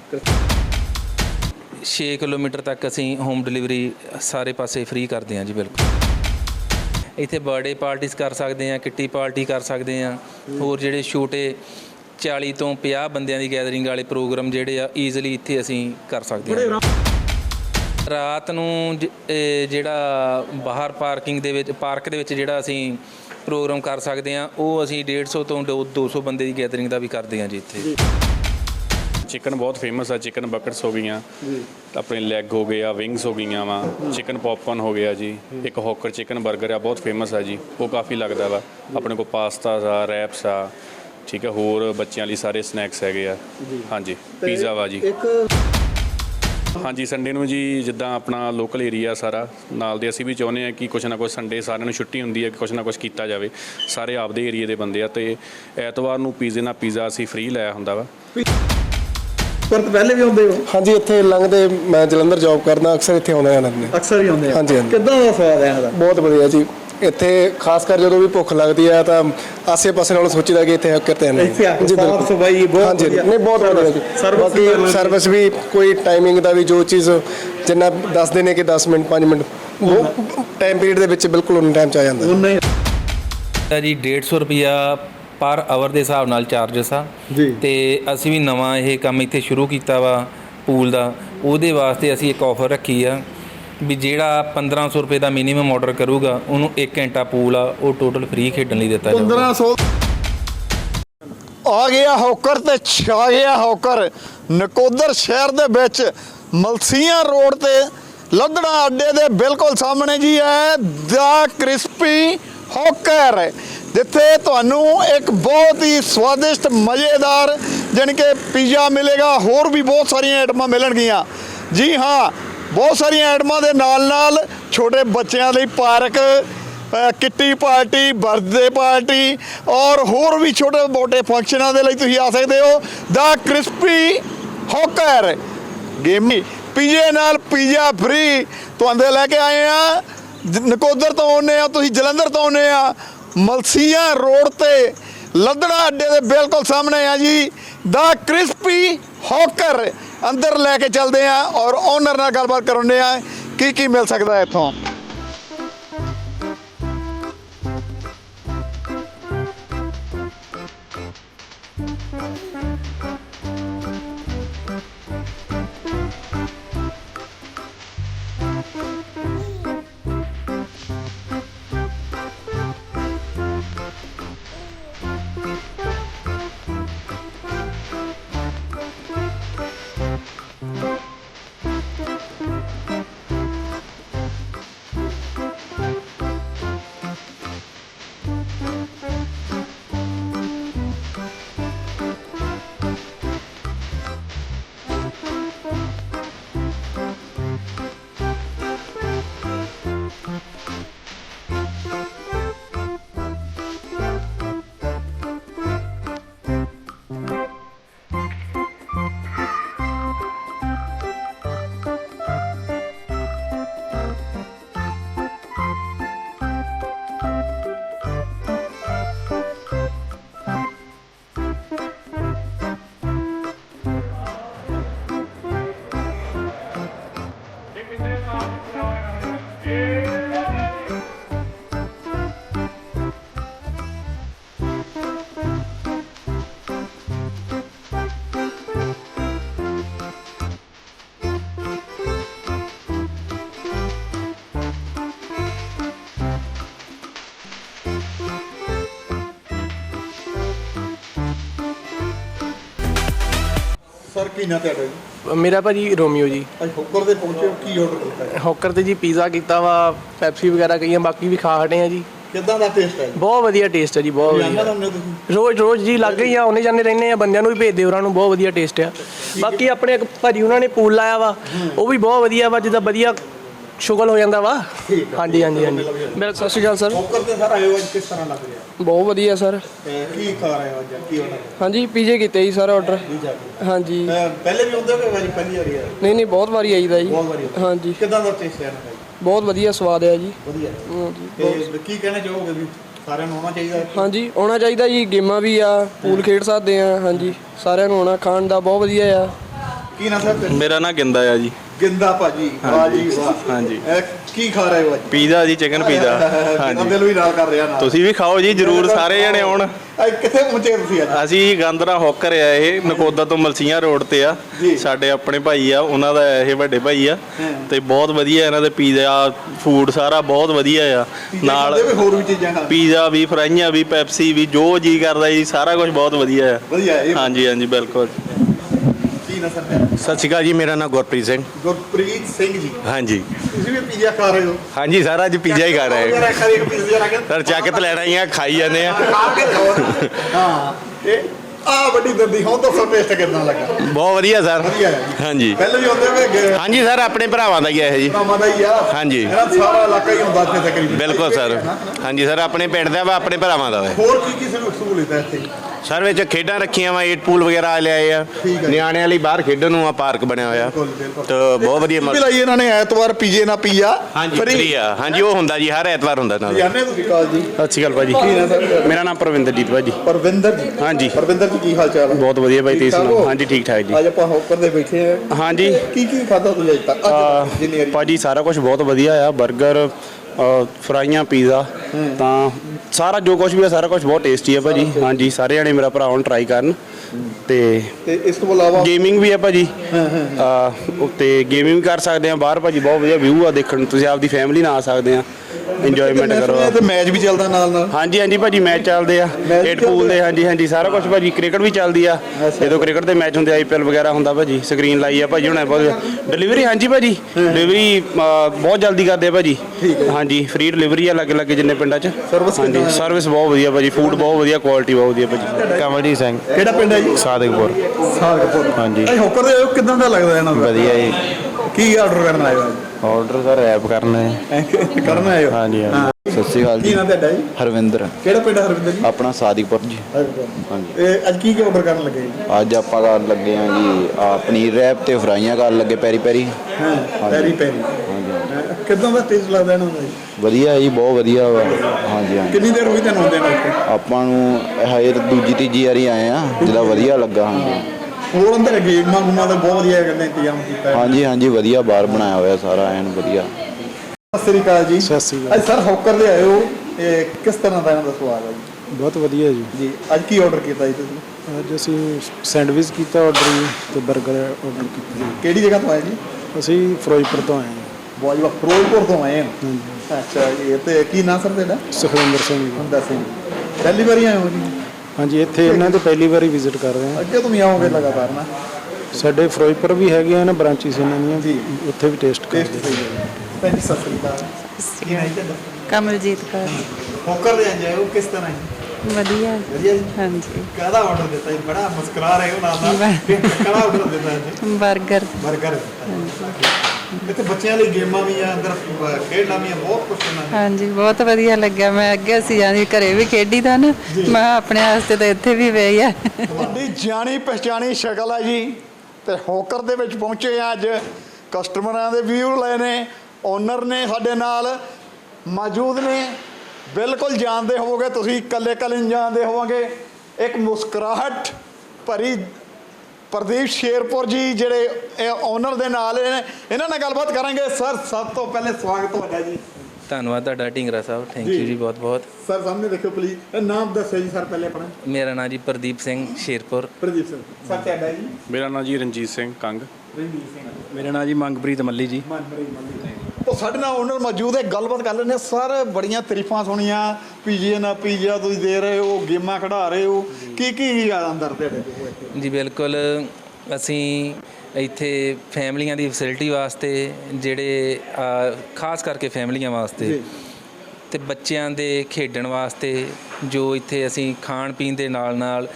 6 ਕਿਲੋਮੀਟਰ ਤੱਕ ਅਸੀਂ ਹੋਮ ਡਿਲੀਵਰੀ ਸਾਰੇ ਪਾਸੇ ਫ੍ਰੀ ਕਰਦੇ ਹਾਂ ਜੀ ਬਿਲਕੁਲ। ਇੱਥੇ ਬਰਥਡੇ ਪਾਰਟੀਆਂ ਕਰ ਸਕਦੇ ਆ ਕਿੱਟੀ ਪਾਰਟੀ ਕਰ ਸਕਦੇ ਆ ਹੋਰ ਜਿਹੜੇ ਛੋਟੇ 40 ਤੋਂ 50 ਬੰਦਿਆਂ ਦੀ ਗੈਦਰਿੰਗ ਵਾਲੇ ਪ੍ਰੋਗਰਾਮ ਜਿਹੜੇ ਆ ਈਜ਼ੀਲੀ ਇੱਥੇ ਅਸੀਂ ਕਰ ਸਕਦੇ ਹਾਂ। ਰਾਤ ਨੂੰ ਜਿਹੜਾ ਬਾਹਰ ਪਾਰਕਿੰਗ ਦੇ ਵਿੱਚ ਪਾਰਕ ਦੇ ਵਿੱਚ ਜਿਹੜਾ ਅਸੀਂ ਪ੍ਰੋਗਰਾਮ ਕਰ ਸਕਦੇ ਆ ਉਹ ਅਸੀਂ 150 ਤੋਂ 200 ਬੰਦੇ ਦੀ ਗੈਦਰਿੰਗ ਦਾ ਵੀ ਕਰਦੇ ਆ ਜੀ ਇੱਥੇ। ਚਿਕਨ ਬਹੁਤ ਫੇਮਸ ਆ ਚਿਕਨ ਬਕਟਸ ਹੋ ਗਈਆਂ। ਆਪਣੇ ਲੈਗ ਹੋ ਗਏ ਆ ਵਿੰਗਸ ਹੋ ਗਈਆਂ ਵਾ ਚਿਕਨ ਪੌਪਕਾਰਨ ਹੋ ਗਿਆ ਜੀ ਇੱਕ ਹੌਕਰ ਚਿਕਨ 버ਗਰ ਆ ਬਹੁਤ ਫੇਮਸ ਆ ਜੀ ਉਹ ਕਾਫੀ ਲੱਗਦਾ ਵਾ। ਆਪਣੇ ਕੋਲ ਪਾਸਤਾਸ ਆ ਰੈਪਸ ਆ ਠੀਕ ਹੈ ਹੋਰ ਬੱਚਿਆਂ ਲਈ ਸਾਰੇ ਸਨੈਕਸ ਹੈਗੇ ਆ। ਹਾਂਜੀ ਪੀਜ਼ਾ ਵਾ ਜੀ। ਇੱਕ ਹਾਂਜੀ ਸੰਡੇ ਨੂੰ ਜੀ ਜਿੱਦਾਂ ਆਪਣਾ ਲੋਕਲ ਏਰੀਆ ਸਾਰਾ ਨਾਲ ਦੇ ਅਸੀਂ ਵੀ ਚਾਹੁੰਦੇ ਆ ਕਿ ਕੁਛ ਨਾ ਕੁਛ ਸੰਡੇ ਸਾਰਿਆਂ ਨੂੰ ਛੁੱਟੀ ਹੁੰਦੀ ਹੈ ਕਿ ਕੁਛ ਨਾ ਕੁਛ ਕੀਤਾ ਜਾਵੇ ਸਾਰੇ ਆਪਦੇ ਏਰੀਆ ਦੇ ਬੰਦੇ ਆ ਤੇ ਐਤਵਾਰ ਨੂੰ ਪੀਜ਼ੇ ਨਾਲ ਪੀਜ਼ਾ ਅਸੀਂ ਫ੍ਰੀ ਲਾਇਆ ਹੁੰਦਾ ਵਾ। ਪਰ ਤੋਂ ਪਹਿਲੇ ਵੀ ਆਉਂਦੇ ਹੋ? ਹਾਂਜੀ ਇੱਥੇ ਲੰਘਦੇ ਮੈਂ ਜਲੰਧਰ ਜੌਬ ਕਰਦਾ ਅਕਸਰ ਇੱਥੇ ਆਉਂਦਾ ਜਾਂਦਾ ਨੇ। ਅਕਸਰ ਹੀ ਆਉਂਦੇ ਆ। ਹਾਂਜੀ, ਹਾਂਜੀ। ਕਿੱਦਾਂ ਦਾ ਸਵਾਦ ਹੈ ਇਹਨਾਂ ਦਾ ਬਹੁਤ ਵਧੀਆ ਜੀ। ਇੱਥੇ ਖਾਸ ਕਰ ਜਦੋਂ ਵੀ ਭੁੱਖ ਲੱਗਦੀ ਆ ਤਾਂ ਆਸੇ-ਪਾਸੇ ਨਾਲੋਂ ਸੋਚੀਦਾ ਕਿ ਇੱਥੇ ਹੱਕਰ ਤੇ ਆ ਕੇ ਸਾਫ਼ ਸਫ਼ਾਈ ਬਹੁਤ ਹਾਂਜੀ। ਵਧੀਆ। ਨਹੀਂ ਬਹੁਤ ਵਧੀਆ ਜੀ। ਸਰਵਿਸ ਬਾਕੀ। ਸਰਵਿਸ ਵੀ ਕੋਈ ਟਾਈਮਿੰਗ ਦਾ ਵੀ ਜੋ ਚੀਜ਼ ਜਿੰਨਾ ਦੱਸਦੇ ਨੇ ਕਿ 10 ਮਿੰਟ 5 ਮਿੰਟ ਉਹ ਟਾਈਮ ਪੀਰੀਅਡ ਦੇ ਵਿੱਚ ਬਿਲਕੁਲ ਉਹਨਾਂ ਟਾਈਮ ਚ ਆ ਜਾਂਦਾ। ਉਹਨੇ ਤਾਂ ਜੀ 150 ਰੁਪਿਆ ਪਰ ਆਵਰ ਦੇ ਹਿਸਾਬ ਨਾਲ ਚਾਰजेस ਆ। ਜੀ। ਤੇ ਅਸੀਂ ਵੀ ਨਵਾਂ ਇਹ ਕੰਮ ਇੱਥੇ ਸ਼ੁਰੂ ਕੀਤਾ ਵਾ ਪੂਲ ਦਾ। ਉਹਦੇ ਵਾਸਤੇ ਅਸੀਂ ਇੱਕ ਆਫਰ ਰੱਖੀ ਆ। ਵੀ ਜਿਹੜਾ 1500 ਰੁਪਏ ਦਾ ਮਿਨੀਮਮ ਆਰਡਰ ਕਰੂਗਾ, ਉਹਨੂੰ 1 ਘੰਟਾ ਪੂਲ ਆ, ਉਹ ਟੋਟਲ ਫ੍ਰੀ ਖੇਡਣ ਲਈ ਦਿੱਤਾ ਜਾਊਗਾ। 1500 ਆ ਗਿਆ ਹੌਕਰ ਤੇ ਛਾ ਗਿਆ ਹੌਕਰ। ਨਕੋਦਰ ਸ਼ਹਿਰ ਦੇ ਵਿੱਚ ਮਲਸੀਆਂ ਰੋਡ ਤੇ ਲੱਦੜਾ ਅੱਡੇ ਦੇ ਬਿਲਕੁਲ ਸਾਹਮਣੇ ਜੀ ਹੈ, ਦਾ ਕ੍ਰਿਸਪੀ ਹੌਕਰ। ਜਿੱਥੇ ਤੁਹਾਨੂੰ ਇੱਕ ਬਹੁਤ ਹੀ ਸਵਾਦਿਸ਼ਟ, ਮਜ਼ੇਦਾਰ ਜਾਣੀ ਕਿ ਪੀਜ਼ਾ ਮਿਲੇਗਾ, ਹੋਰ ਵੀ ਬਹੁਤ ਸਾਰੀਆਂ ਆਈਟਮਾਂ ਮਿਲਣਗੀਆਂ। ਜੀ ਹਾਂ ਬਹੁਤ ਸਾਰੀਆਂ ਆਈਟਮਾਂ ਦੇ ਨਾਲ ਨਾਲ ਛੋਟੇ ਬੱਚਿਆਂ ਲਈ park kitty party, birthday party ਔਰ ਹੋਰ ਵੀ ਛੋਟੇ ਮੋਟੇ ਫੰਕਸ਼ਨਾਂ ਦੇ ਲਈ ਤੁਸੀਂ ਆ ਸਕਦੇ ਹੋ। ਦਾ ਕ੍ਰਿਸਪੀ ਹੌਕਰ ਗੇਮੀ ਪੀਜੇ ਨਾਲ ਪੀਜ਼ਾ ਫ੍ਰੀ। ਤੁਹਾਡੇ ਲੈ ਕੇ ਆਏ ਆ। ਨਕੋਦਰ ਤੋਂ ਆਉਨੇ ਆ, ਤੁਸੀਂ ਜਲੰਧਰ ਤੋਂ ਆਉਨੇ ਆ। ਮਲਸੀਆਂ ਰੋਡ ਤੇ ਲੱਦੜਾ ਅੱਡੇ ਦੇ ਬਿਲਕੁਲ ਸਾਹਮਣੇ ਆ ਜੀ। ਦਾ ਕ੍ਰਿਸਪੀ ਹੌਕਰ ਅੰਦਰ ਲੈ ਕੇ ਚੱਲਦੇ ਆ ਔਰ ਓਨਰ ਨਾਲ ਗੱਲਬਾਤ ਕਰਾਉਂਦੇ ਆ ਕੀ ਕੀ ਮਿਲ ਸਕਦਾ ਇੱਥੋਂ। ਕੀ ਨਾ ਤੁਹਾਡਾ ਜੀ। ਮੇਰਾ ਭਾਜੀ ਰੋਮੀਓ ਜੀ। ਅੱਜ ਹੁਕਰ ਦੇ ਪਹੁੰਚੇ ਹੋ, ਕੀ ਆਰਡਰ ਕੀਤਾ? ਹੈ? ਹੌਕਰ ਤੇ ਜੀ ਪੀਜ਼ਾ ਕੀਤਾ ਵਾ ਪੈਪਸੀ ਵਗੈਰਾ ਕਈਆਂ ਬਾਕੀ ਵੀ ਖਾ ਹਟੇ ਆ ਜੀ। ਕਿੱਦਾਂ ਦਾ ਟੇਸਟ ਹੈ ਜੀ? ਬਹੁਤ ਵਧੀਆ ਟੇਸਟ ਹੈ ਜੀ ਬਹੁਤ ਜਾਨਣਾ ਵਧੀਆ। ਤੁਸੀਂ? ਰੋਜ਼ ਰੋਜ਼ ਜੀ ਲੱਗ ਗਈ ਆ ਉਹਨੇ ਜਾਂਦੇ ਰਹਿੰਦੇ ਆ ਬੰਦਿਆਂ ਨੂੰ ਵੀ ਭੇਜਦੇ ਉਹਨਾਂ ਨੂੰ ਬਹੁਤ ਵਧੀਆ ਟੇਸਟ ਆ। ਬਾਕੀ ਆਪਣੇ ਇੱਕ ਭਾਜੀ ਉਹਨਾਂ ਨੇ ਪੂਲ ਲਾਇਆ ਵਾ ਉਹ ਵੀ ਬਹੁਤ ਵਧੀਆ ਵਾ ਜਿੱਦਾਂ ਵਧੀਆ ਸ਼ੁਗਲ ਹੋ ਜਾਂਦਾ ਵਾ। ਹਾਂਜੀ ਹਾਂਜੀ ਹਾਂਜੀ। ਬਿਲਕੁਲ ਸਤਿ ਸ਼੍ਰੀ ਅਕਾਲ ਸਰ। ਹੁਕਰ ਤੇ ਸਰ ਆਏ ਹੋ ਅੱਜ ਕਿਸ ਤਰ੍ਹਾਂ ਲੱਗ ਰਿਹਾ? ਬਹੁਤ ਵਧੀਆ ਸਰ। ਤੇ ਕੀ ਖਾ ਰਹੇ ਹੋ ਅੱਜ? ਕੀ ਆਰਡਰ ਹਾਂਜੀ ਪੀਜ਼ੇ ਕੀਤੇ ਜੀ ਸਰ ਆਰਡਰ ਹਾਂਜੀ। ਪਹਿਲੇ ਵੀ ਹੁੰਦੇ ਹੋ ਕਿ ਵਾਰੀ ਪਹਿਲੀ ਵਾਰੀ ਆ ਨਹੀਂ ਨਹੀਂ ਬਹੁਤ ਵਾਰੀ ਆਈਦਾ ਜੀ। ਬਹੁਤ ਵਾਰੀ ਆਉਂਦੇ। ਹਾਂਜੀ। ਕਿੱਦਾਂ ਦਾ ਟੇਸਟ ਹੈ ਜੀ? ਬਹੁਤ ਵਧੀਆ ਸਵਾਦ ਹੈ ਜੀ। ਵਧੀਆ। ਹਾਂਜੀ ਤੇ ਕੀ ਕਹਿਣਾ ਚਾਹੋਗੇ ਵੀ ਸਾਰਿਆਂ ਨੂੰ ਆਉਣਾ ਚਾਹੀਦਾ? ਹੈ ਹਾਂਜੀ ਆਉਣਾ ਚਾਹੀਦਾ ਜੀ। ਗੇਮਾਂ ਵੀ ਆ ਪੂਲ ਖੇਡ ਸਕਦੇ ਆ। ਹਾਂਜੀ ਸਾਰਿਆਂ ਨੂੰ ਆਉਣਾ ਖਾਣ ਦਾ ਬਹੁਤ ਵਧੀਆ ਆ। ਕੀ ਨਾ ਸਰ ਮੇਰਾ ਨਾਂ ਗਿੰਦਾ ਆ ਜੀ। ਗਿੰਦਾ ਭਾਜੀ। ਵਾਹ ਜੀ ਵਾਹ। ਹਾਂਜੀ। ਇਹ ਕੀ ਖਾ ਰਹੇ ਹੋ ਅੱਜ? ਪੀਜ਼ਾ ਜੀ ਚਿਕਨ ਪੀਜ਼ਾ। ਹਾਂਜੀ। ਦਿਲ ਵੀ ਨਾਲ ਕਰ ਰਿਹਾ ਨਾਲ। ਤੁਸੀਂ ਵੀ ਖਾਓ ਜੀ ਜਰੂਰ ਸਾਰੇ ਜਣੇ ਆਉਣ। ਅੱਜ ਕਿੱਥੇ ਪਹੁੰਚੇ ਤੁਸੀਂ ਅੱਜ? ਅਸੀਂ ਗੰਦਰਾ ਹੋਕਰ ਆ ਇਹ ਨਕੋਦਾ ਤੋਂ ਮਲਸੀਆਂ ਰੋਡ ਤੇ ਆ। ਸਾਡੇ ਆਪਣੇ ਭਾਈ ਆ ਉਹਨਾਂ ਦਾ ਇਹ ਵੱਡੇ ਭਾਈ ਆ। ਤੇ ਬਹੁਤ ਵਧੀਆ ਇਹਨਾਂ ਦੇ ਪੀਜ਼ਾ ਫੂਡ ਸਾਰਾ ਬਹੁਤ ਵਧੀਆ ਆ। ਨਾਲ ਹੋਰ ਵੀ ਚੀਜ਼ਾਂ ਪੀਜ਼ਾ ਵੀ ਫਰਾਈਆਂ ਵੀ ਪੈਪਸੀ ਵੀ ਜੋ ਜੀ ਕਰਦਾ ਜੀ ਸਾਰਾ ਕੁਝ ਬਹੁਤ ਵਧੀਆ ਆ। ਵਧੀਆ ਹਾਂਜੀ ਹਾਂਜੀ ਬਿਲਕੁਲ। ਕੀ ਨਾ ਸਰ ਸਤਿ ਸ਼੍ਰੀ ਅਕਾਲ ਜੀ ਮੇਰਾ ਨਾਮ ਗੁਰਪ੍ਰੀਤ ਸਿੰਘ। ਗੁਰਪ੍ਰੀਤ ਸਿੰਘ ਜੀ। ਹਾਂਜੀ। ਤੁਸੀਂ ਵੀ ਪੀਜ਼ਾ ਖਾ ਰਹੇ ਹੋ? ਹਾਂਜੀ ਸਰ ਅੱਜ ਪੀਜ਼ਾ ਹੀ ਖਾ ਰਹੇ ਕੇ ਸਰ ਚੱਕ ਤੇ ਲੈਣਾ ਹੀ ਆ ਖਾਈ ਜਾਂਦੇ ਆ। ਖਾ ਕੇ ਖਾਓ। ਹਾਂ ਇਹ ਆ ਵੱਡੀ ਦੰਦੀ ਹੁਣ ਤਾਂ ਸਭ ਟੇਸਟ ਕਿਦਾਂ ਲੱਗਾ? ਬਹੁਤ ਵਧੀਆ ਸਰ। ਵਧੀਆ ਹੈ ਜੀ। ਹਾਂਜੀ। ਪਹਿਲੇ ਵੀ ਹੁੰਦੇ ਹੋਗੇ ਹਾਂਜੀ ਸਰ ਆਪਣੇ ਭਰਾਵਾਂ ਦਾ ਹੀ ਹੈ ਇਹ ਜੀ। ਮਾਮਾ ਦਾ ਹੀ ਆ। ਹਾਂਜੀ। ਇਹਦਾ ਸਾਰਾ ਇਲਾਕਾ ਹੀ ਹੁੰਦਾ ਇੱਥੇ ਤਕਰੀਬਨ। ਬਿਲਕੁਲ ਸਰ। ਹਾਂਜੀ ਸਰ ਆਪਣੇ ਪਿੰਡ ਦਾ ਵਾ ਆਪਣੇ ਭਰਾਵਾਂ ਦਾ ਵਾ ਹੋਰ ਕੀ ਕੀ ਸਾਨੂੰ ਸਹੂਲਤ ਹੈ ਇੱਥੇ? ਸਰ ਵਿੱਚ ਖੇਡਾਂ ਰੱਖੀਆਂ ਵਾ 8 ਪੂਲ ਵਗੈਰਾ ਆ ਲਿਆਏ ਆ। ਠੀਕ ਹੈ। ਨਿਆਣਿਆਂ ਲਈ ਬਾਹਰ ਖੇਡਣ ਨੂੰ ਆ ਪਾਰਕ ਬਣਿਆ ਹੋਇਆ। ਬਿਲਕੁਲ, ਬਿਲਕੁਲ। ਤਾਂ ਬਹੁਤ ਵਧੀਆ ਵੀ ਲਾਈ ਇਹਨਾਂ ਨੇ ਐਤਵਾਰ ਪੀਜੇ ਨਾ ਪੀਆ ਹਾਂਜੀ ਫ੍ਰੀ ਆ। ਹਾਂਜੀ ਉਹ ਹੁੰਦਾ ਜੀ ਹਰ ਐਤਵਾਰ ਹੁੰਦਾ ਨਾਲ ਜਾਣੇ ਤੁਸੀਂ ਕਾਲ ਜੀ? ਸਤਿ ਸ਼੍ਰੀ ਅਕਾਲ ਭਾਜੀ। ਮੇਰਾ ਨਾਮ ਪ੍ਰਵਿੰਦਰਜੀਤ ਭਾਜੀ। ਪਰਵਿੰਦਰ ਜੀ ਹਾਂਜੀ। ਪਰਵਿੰਦਰ ਜੀ ਕੀ ਹਾਲ ਚਾਲ ਹੈ ਬਹੁਤ ਵਧੀਆ ਭਾਈ ਤੁਸੀਂ ਸੁਣਾਓ? ਹੋ? ਹਾਂਜੀ ਠੀਕ ਠਾਕ ਜੀ। ਅੱਜ ਆਪਾਂ ਹੌਕਰ ਦੇ ਬੈਠੇ ਆ। ਹਾਂਜੀ। ਕੀ ਕੀ ਖਾਦਾ ਤੁਸੀਂ ਅੱਜ ਤੱਕ? ਅੱਜ ਜਿੰਨੀ ਵਾਰੀ ਭਾਜੀ ਸਾਰਾ ਕੁਝ ਬਹੁਤ ਵਧੀਆ ਆ। 버ਗਰ ਫਰਾਈਆਂ ਪੀਜ਼ਾ। ਤਾਂ ਸਾਰਾ ਜੋ ਕੁਝ ਵੀ ਆ ਸਾਰਾ ਕੁਝ ਬਹੁਤ ਟੇਸਟੀ ਆ ਭਾਜੀ। ਹਾਂਜੀ ਸਾਰੇ ਜਣੇ ਮੇਰਾ ਭਰਾ ਹੁਣ ਟਰਾਈ ਕਰਨ। ਤੇ ਤੇ ਇਸ ਤੋਂ ਇਲਾਵਾ ਗੇਮਿੰਗ ਵੀ ਆ ਭਾਜੀ। ਆ ਉੱਤੇ ਗੇਮਿੰਗ ਵੀ ਕਰ ਸਕਦੇ ਆ ਬਾਹਰ ਭਾਜੀ। ਬਹੁਤ ਵਧੀਆ ਵਿਊ ਆ ਦੇਖਣ ਨੂੰ। ਤੁਸੀਂ ਆਪਦੀ ਫੈਮਿਲੀ ਨਾਲ ਆ ਸਕਦੇ ਆ। ਇੰਜੋਇਮੈਂਟ ਕਰੋ ਤੇ ਮੈਚ ਵੀ ਚੱਲਦਾ ਨਾਲ ਨਾਲ। ਹਾਂਜੀ ਹਾਂਜੀ ਭਾਜੀ ਮੈਚ ਚੱਲਦੇ ਆ। ਏਟ ਪੂਲ ਦੇ ਹਾਂਜੀ ਹਾਂਜੀ ਸਾਰਾ ਕੁਝ ਭਾਜੀ ਕ੍ਰਿਕਟ ਵੀ ਚੱਲਦੀ ਆ। ਜਦੋਂ ਕ੍ਰਿਕਟ ਦੇ ਮੈਚ ਹੁੰਦੇ ਆਈਪੀਐਲ ਵਗੈਰਾ ਹੁੰਦਾ ਭਾਜੀ ਸਕਰੀਨ ਲਾਈ ਆ ਭਾਜੀ ਹੁਣ ਬਹੁਤ ਡਿਲੀਵਰੀ ਹਾਂਜੀ ਭਾਜੀ ਡਿਲੀਵਰੀ ਬਹੁਤ ਜਲਦੀ ਕਰਦੇ ਆ ਭਾਜੀ। ਹਾਂਜੀ ਫ੍ਰੀ ਡਿਲੀਵਰੀ ਆ ਲੱਗੇ ਲੱਗੇ ਜਿੰਨੇ ਪਿੰਡਾਂ 'ਚ। Service ਹਾਂਜੀ? ਸਰਵਿਸ ਬਹੁਤ ਵਧੀਆ ਭਾਜੀ ਫੂਡ ਬਹੁਤ ਵਧੀਆ ਕੁਆਲਿਟੀ ਬਹੁਤ ਵਧੀਆ ਭਾਜੀ। ਕਮਲਜੀਤ ਸਿੰਘ। ਕਿਹੜਾ ਪਿੰਡ ਹੈ ਜੀ? ਸਾਦਿਕਪੁਰ। ਸਾਗਪੁਰ ਹਾਂਜੀ। ਇਹ ਹੌਕਰ ਦੇ ਕਿਦਾਂ ਦਾ ਲੱਗਦਾ ਇਹਨਾਂ ਦਾ ਵਧੀਆ ਜੀ। ਕੀ ਆਰਡਰ ਕਰਨ ਆਏ ਹੋ? ਆਰਡਰ ਦਾ ਰੈਪ ਕਰਨਾ ਹੈ। ਕਰਨ ਹੋ? ਹਾਂਜੀ ਹਾਂ। ਹਾਂਜੀ ਸਤਿ ਸ਼੍ਰੀ ਅਕਾਲ ਕੀ ਜੀ ਨਾਮ ਤੁਹਾਡਾ ਜੀ? ਹਰਵਿੰਦਰ। ਕਿਹੜਾ ਪਿੰਡ ਹੈ ਹਰਵਿੰਦਰ ਜੀ? ਆਪਣਾ ਸਾਦਿਕਪੁਰ ਜੀ। ਹਾਂਜੀ। ਇਹ ਅੱਜ ਕੀ ਕੀ ਆਰਡਰ ਕਰਨ ਲੱਗੇ ਜੀ? ਅੱਜ ਆਪਾਂ ਕਰਨ ਲੱਗੇ ਆ ਜੀ ਆ ਪਨੀਰ ਰੈਪ ਤੇ ਫਰਾਈਆਂ ਕਰਨ ਲੱਗੇ ਪੈਰੀ ਪੈਰੀ। ਹਾਂ ਪੈਰੀ ਪੈਰੀ। ਹਾਂਜੀ ਕਿਦਾਂ ਦਾ ਟੇਸਟ ਲੱਗਦਾ ਇਹਨਾਂ ਦਾ ਜੀ? ਵਧੀਆ ਹੈ ਜੀ ਬਹੁਤ ਵਧੀਆ ਵਾ। ਹਾਂਜੀ ਹਾਂਜੀ। ਕਿੰਨੀ ਦੇਰ ਹੋ ਗਈ ਤੁਹਾਨੂੰ ਆਉਂਦੇ ਨੂੰ ਇੱਥੇ? ਆਪਾਂ ਨੂੰ ਇਹ ਦੂਜੀ ਤੀਜੀ ਵਾਰੀ ਆਏ ਆ ਜਿਹਦਾ ਵਧੀਆ ਲੱਗਾ ਹਾਂਜੀ। ਹੋਰ ਅੰਦਰ ਗੇਮਾਂ ਗੁਮਾਂ ਦਾ ਬਹੁਤ ਵਧੀਆ ਕਹਿੰਦੇ ਇੰਤਜ਼ਾਮ ਕੀਤਾ। ਹੈ ਹਾਂਜੀ ਹਾਂਜੀ ਵਧੀਆ ਬਾਰ ਬਣਾਇਆ ਹੋਇਆ ਸਾਰਾ ਐਨ ਵਧੀਆ। ਸਤਿ ਸ੍ਰੀ ਅਕਾਲ ਜੀ। ਸਤਿ ਸ੍ਰੀ ਅਕਾਲ। ਅੱਜ ਸਰ ਹੌਕਰ ਦੇ ਆਏ ਹੋ ਇਹ ਕਿਸ ਤਰ੍ਹਾਂ ਦਾ ਇਹਨਾਂ ਦਾ ਸਵਾਦ ਹੈ ਜੀ? ਬਹੁਤ ਵਧੀਆ ਜੀ। ਜੀ ਅੱਜ ਕੀ ਆਰਡਰ ਕੀਤਾ ਜੀ ਤੁਸੀਂ? ਅੱਜ ਅਸੀਂ ਸੈਂਡਵਿਚ ਕੀਤਾ ਆਰਡਰ ਜੀ ਤੇ 버ਗਰ ਆਰਡਰ ਕੀਤਾ ਜੀ। ਕਿਹੜੀ ਜਗ੍ਹਾ ਤੋਂ ਆਏ ਜੀ? ਅਸੀਂ ਫਿਰੋਜ਼ਪੁਰ ਤੋਂ ਆਏ ਹਾਂ। ਬਹੁਤ ਜੀ ਫਿਰੋਜ਼ਪੁਰ ਤੋਂ ਆਏ ਹਾਂ? ਅੱਛਾ ਜੀ ਇਹ ਤੇ ਕੀ ਨਾਂ ਸਰ ਤੁਹਾਡਾ? ਸੁਖਵਿੰਦਰ ਸਿੰਘ ਜੀ। ਹੁੰਦਾ ਸਿੰਘ। ਪਹਿਲੀ ਵਾਰੀ ਆਏ ਹੋ ਜੀ? ਹਾਂਜੀ ਇੱਥੇ ਇਹਨਾਂ ਦੇ ਪਹਿਲੀ ਵਾਰੀ ਵਿਜ਼ਿਟ ਕਰ ਰਹੇ ਹਾਂ। ਅੱਗੇ ਤੋਂ ਵੀ ਆਓਗੇ ਲਗਾਤਾਰ ਨਾ? ਸਾਡੇ ਫਿਰੋਜ਼ਪੁਰ ਵੀ ਹੈਗੀਆਂ ਨੇ ਬ੍ਰਾਂਚਿਸ ਇਹਨਾਂ ਦੀਆਂ। ਜੀ। ਉੱਥੇ ਵੀ ਟੇਸਟ ਕਰਦੇ ਹੈ। ਭੈਣ ਜੀ ਸਤਿ ਸ੍ਰੀ ਅਕਾਲ। ਕੀ ਹੈ ਤੁਹਾਡਾ? ਕਮਲਜੀਤ ਕੌਰ। ਹੌਕਰ ਦੇ ਆਏ ਹੋ ਕਿਸ ਤਰ੍ਹਾਂ ਜੀ ਵਧੀਆ। ਵਧੀਆ ਜੀ। ਹਾਂਜੀ। ਕਾਹਦਾ ਆਰਡਰ ਦਿੱਤਾ ਜੀ? ਬੜਾ ਮੁਸਕਰਾ ਰਹੇ ਹੋ ਨਾਲ ਨਾਲ। ਕਾਹਦਾ ਆਰਡਰ ਦਿੱਤਾ ਜੀ? 버ਗਰ ਬਰਗਰ ਇੱਥੇ ਬੱਚਿਆਂ ਲਈ ਗੇਮਾਂ ਵੀ ਆ ਅੰਦਰ ਅਹ, ਖੇਡਾਂ ਵੀ ਆ ਬਹੁਤ ਕੁਝ ਇਹਨਾਂ ਨੇ। ਹਾਂਜੀ ਬਹੁਤ ਵਧੀਆ ਲੱਗਿਆ। ਮੈਂ ਅੱਗੇ ਅਸੀਂ ਜਾਂਦੀ ਘਰੇ ਵੀ ਖੇਡੀ ਦਾ ਨਾ ਮੈਂ ਆਪਣੇ ਵਾਸਤੇ ਤਾਂ ਇੱਥੇ ਵੀ ਵੇਈ ਆ ਤੁਹਾਡੀ ਜਾਣੀ ਪਛਾਣੀ ਸ਼ਕਲ ਹੈ ਜੀ। ਤੇ ਹੋਕਰ ਦੇ ਵਿੱਚ ਪਹੁੰਚੇ ਆ ਅੱਜ। ਕਸਟਮਰਾਂ ਦੇ ਵੀਊ ਲਏ ਨੇ ਓਨਰ ਨੇ ਸਾਡੇ ਨਾਲ ਮੌਜੂਦ ਨੇ। ਬਿਲਕੁਲ ਜਾਣਦੇ ਹੋਵੋਗੇ ਤੁਸੀਂ ਇਕੱਲੇ ਇਕੱਲੇ ਨਹੀਂ ਜਾਣਦੇ ਹੋਵੋਗੇ। ਇੱਕ ਮੁਸਕਰਾਹਟ ਭਰੀ ਪ੍ਰਦੀਪ ਸ਼ੇਰਪੁਰ ਜੀ ਜਿਹੜੇ ਓਨਰ ਦੇ ਨਾਲ ਨੇ ਇਹਨਾਂ ਨਾਲ ਗੱਲਬਾਤ ਕਰਾਂਗੇ। ਸਰ ਸਭ ਤੋਂ ਪਹਿਲੇ ਸਵਾਗਤ ਤੁਹਾਡਾ ਜੀ। ਧੰਨਵਾਦ ਤੁਹਾਡਾ ਢਿੰਗਰਾ ਸਾਹਿਬ। ਥੈਂਕ ਯੂ ਜੀ। ਬਹੁਤ ਬਹੁਤ। ਸਰ ਸਾਹਮਣੇ ਦੇਖੋ ਪਲੀਜ਼ ਨਾਮ ਦੱਸੋ ਜੀ ਸਰ ਪਹਿਲੇ ਆਪਣਾ। ਮੇਰਾ ਨਾਮ ਜੀ ਪ੍ਰਦੀਪ ਸਿੰਘ ਸ਼ੇਰਪੁਰ। ਪ੍ਰਦੀਪ ਸਿੰਘ ਸਰ ਤੁਹਾਡਾ ਜੀ? ਮੇਰਾ ਨਾਮ ਜੀ ਰਣਜੀਤ ਸਿੰਘ ਕੰਗ। ਮੇਰਾ ਨਾਮ ਜੀ ਮੰਗਪ੍ਰੀਤ ਮੱਲੀ ਜੀ। ਉਹ ਸਾਡੇ ਨਾਲ ਓਨਰ ਮੌਜੂਦ ਹੈ ਗੱਲਬਾਤ ਕਰ ਹਾਂ। ਸਰ ਬੜੀਆਂ ਤਾਰੀਫਾਂ ਸੁਣੀਆਂ ਪੀਜੇ ਨਾ ਪੀਜਾ ਤੁਸੀਂ ਦੇ ਰਹੇ ਹੋ ਗੇਮਾਂ ਖੜਾ ਰਹੇ ਹੋ। ਕੀ ਕੀ ਆ ਅੰਦਰ ਤੁਹਾਡੇ? ਜੀ ਬਿਲਕੁਲ। ਅਸੀਂ ਇੱਥੇ ਫੈਮਲੀਆਂ ਦੀ ਫੈਸਿਲਿਟੀ ਵਾਸਤੇ ਜਿਹੜੇ ਅ, ਖਾਸ ਕਰਕੇ ਫੈਮਲੀਆਂ ਵਾਸਤੇ ਤੇ ਬੱਚਿਆਂ ਦੇ ਖੇਡਣ ਵਾਸਤੇ ਜੋ ਇੱਥੇ ਅਸੀਂ ਖਾਣ ਪੀਣ ਦੇ ਨਾਲ ਨਾਲ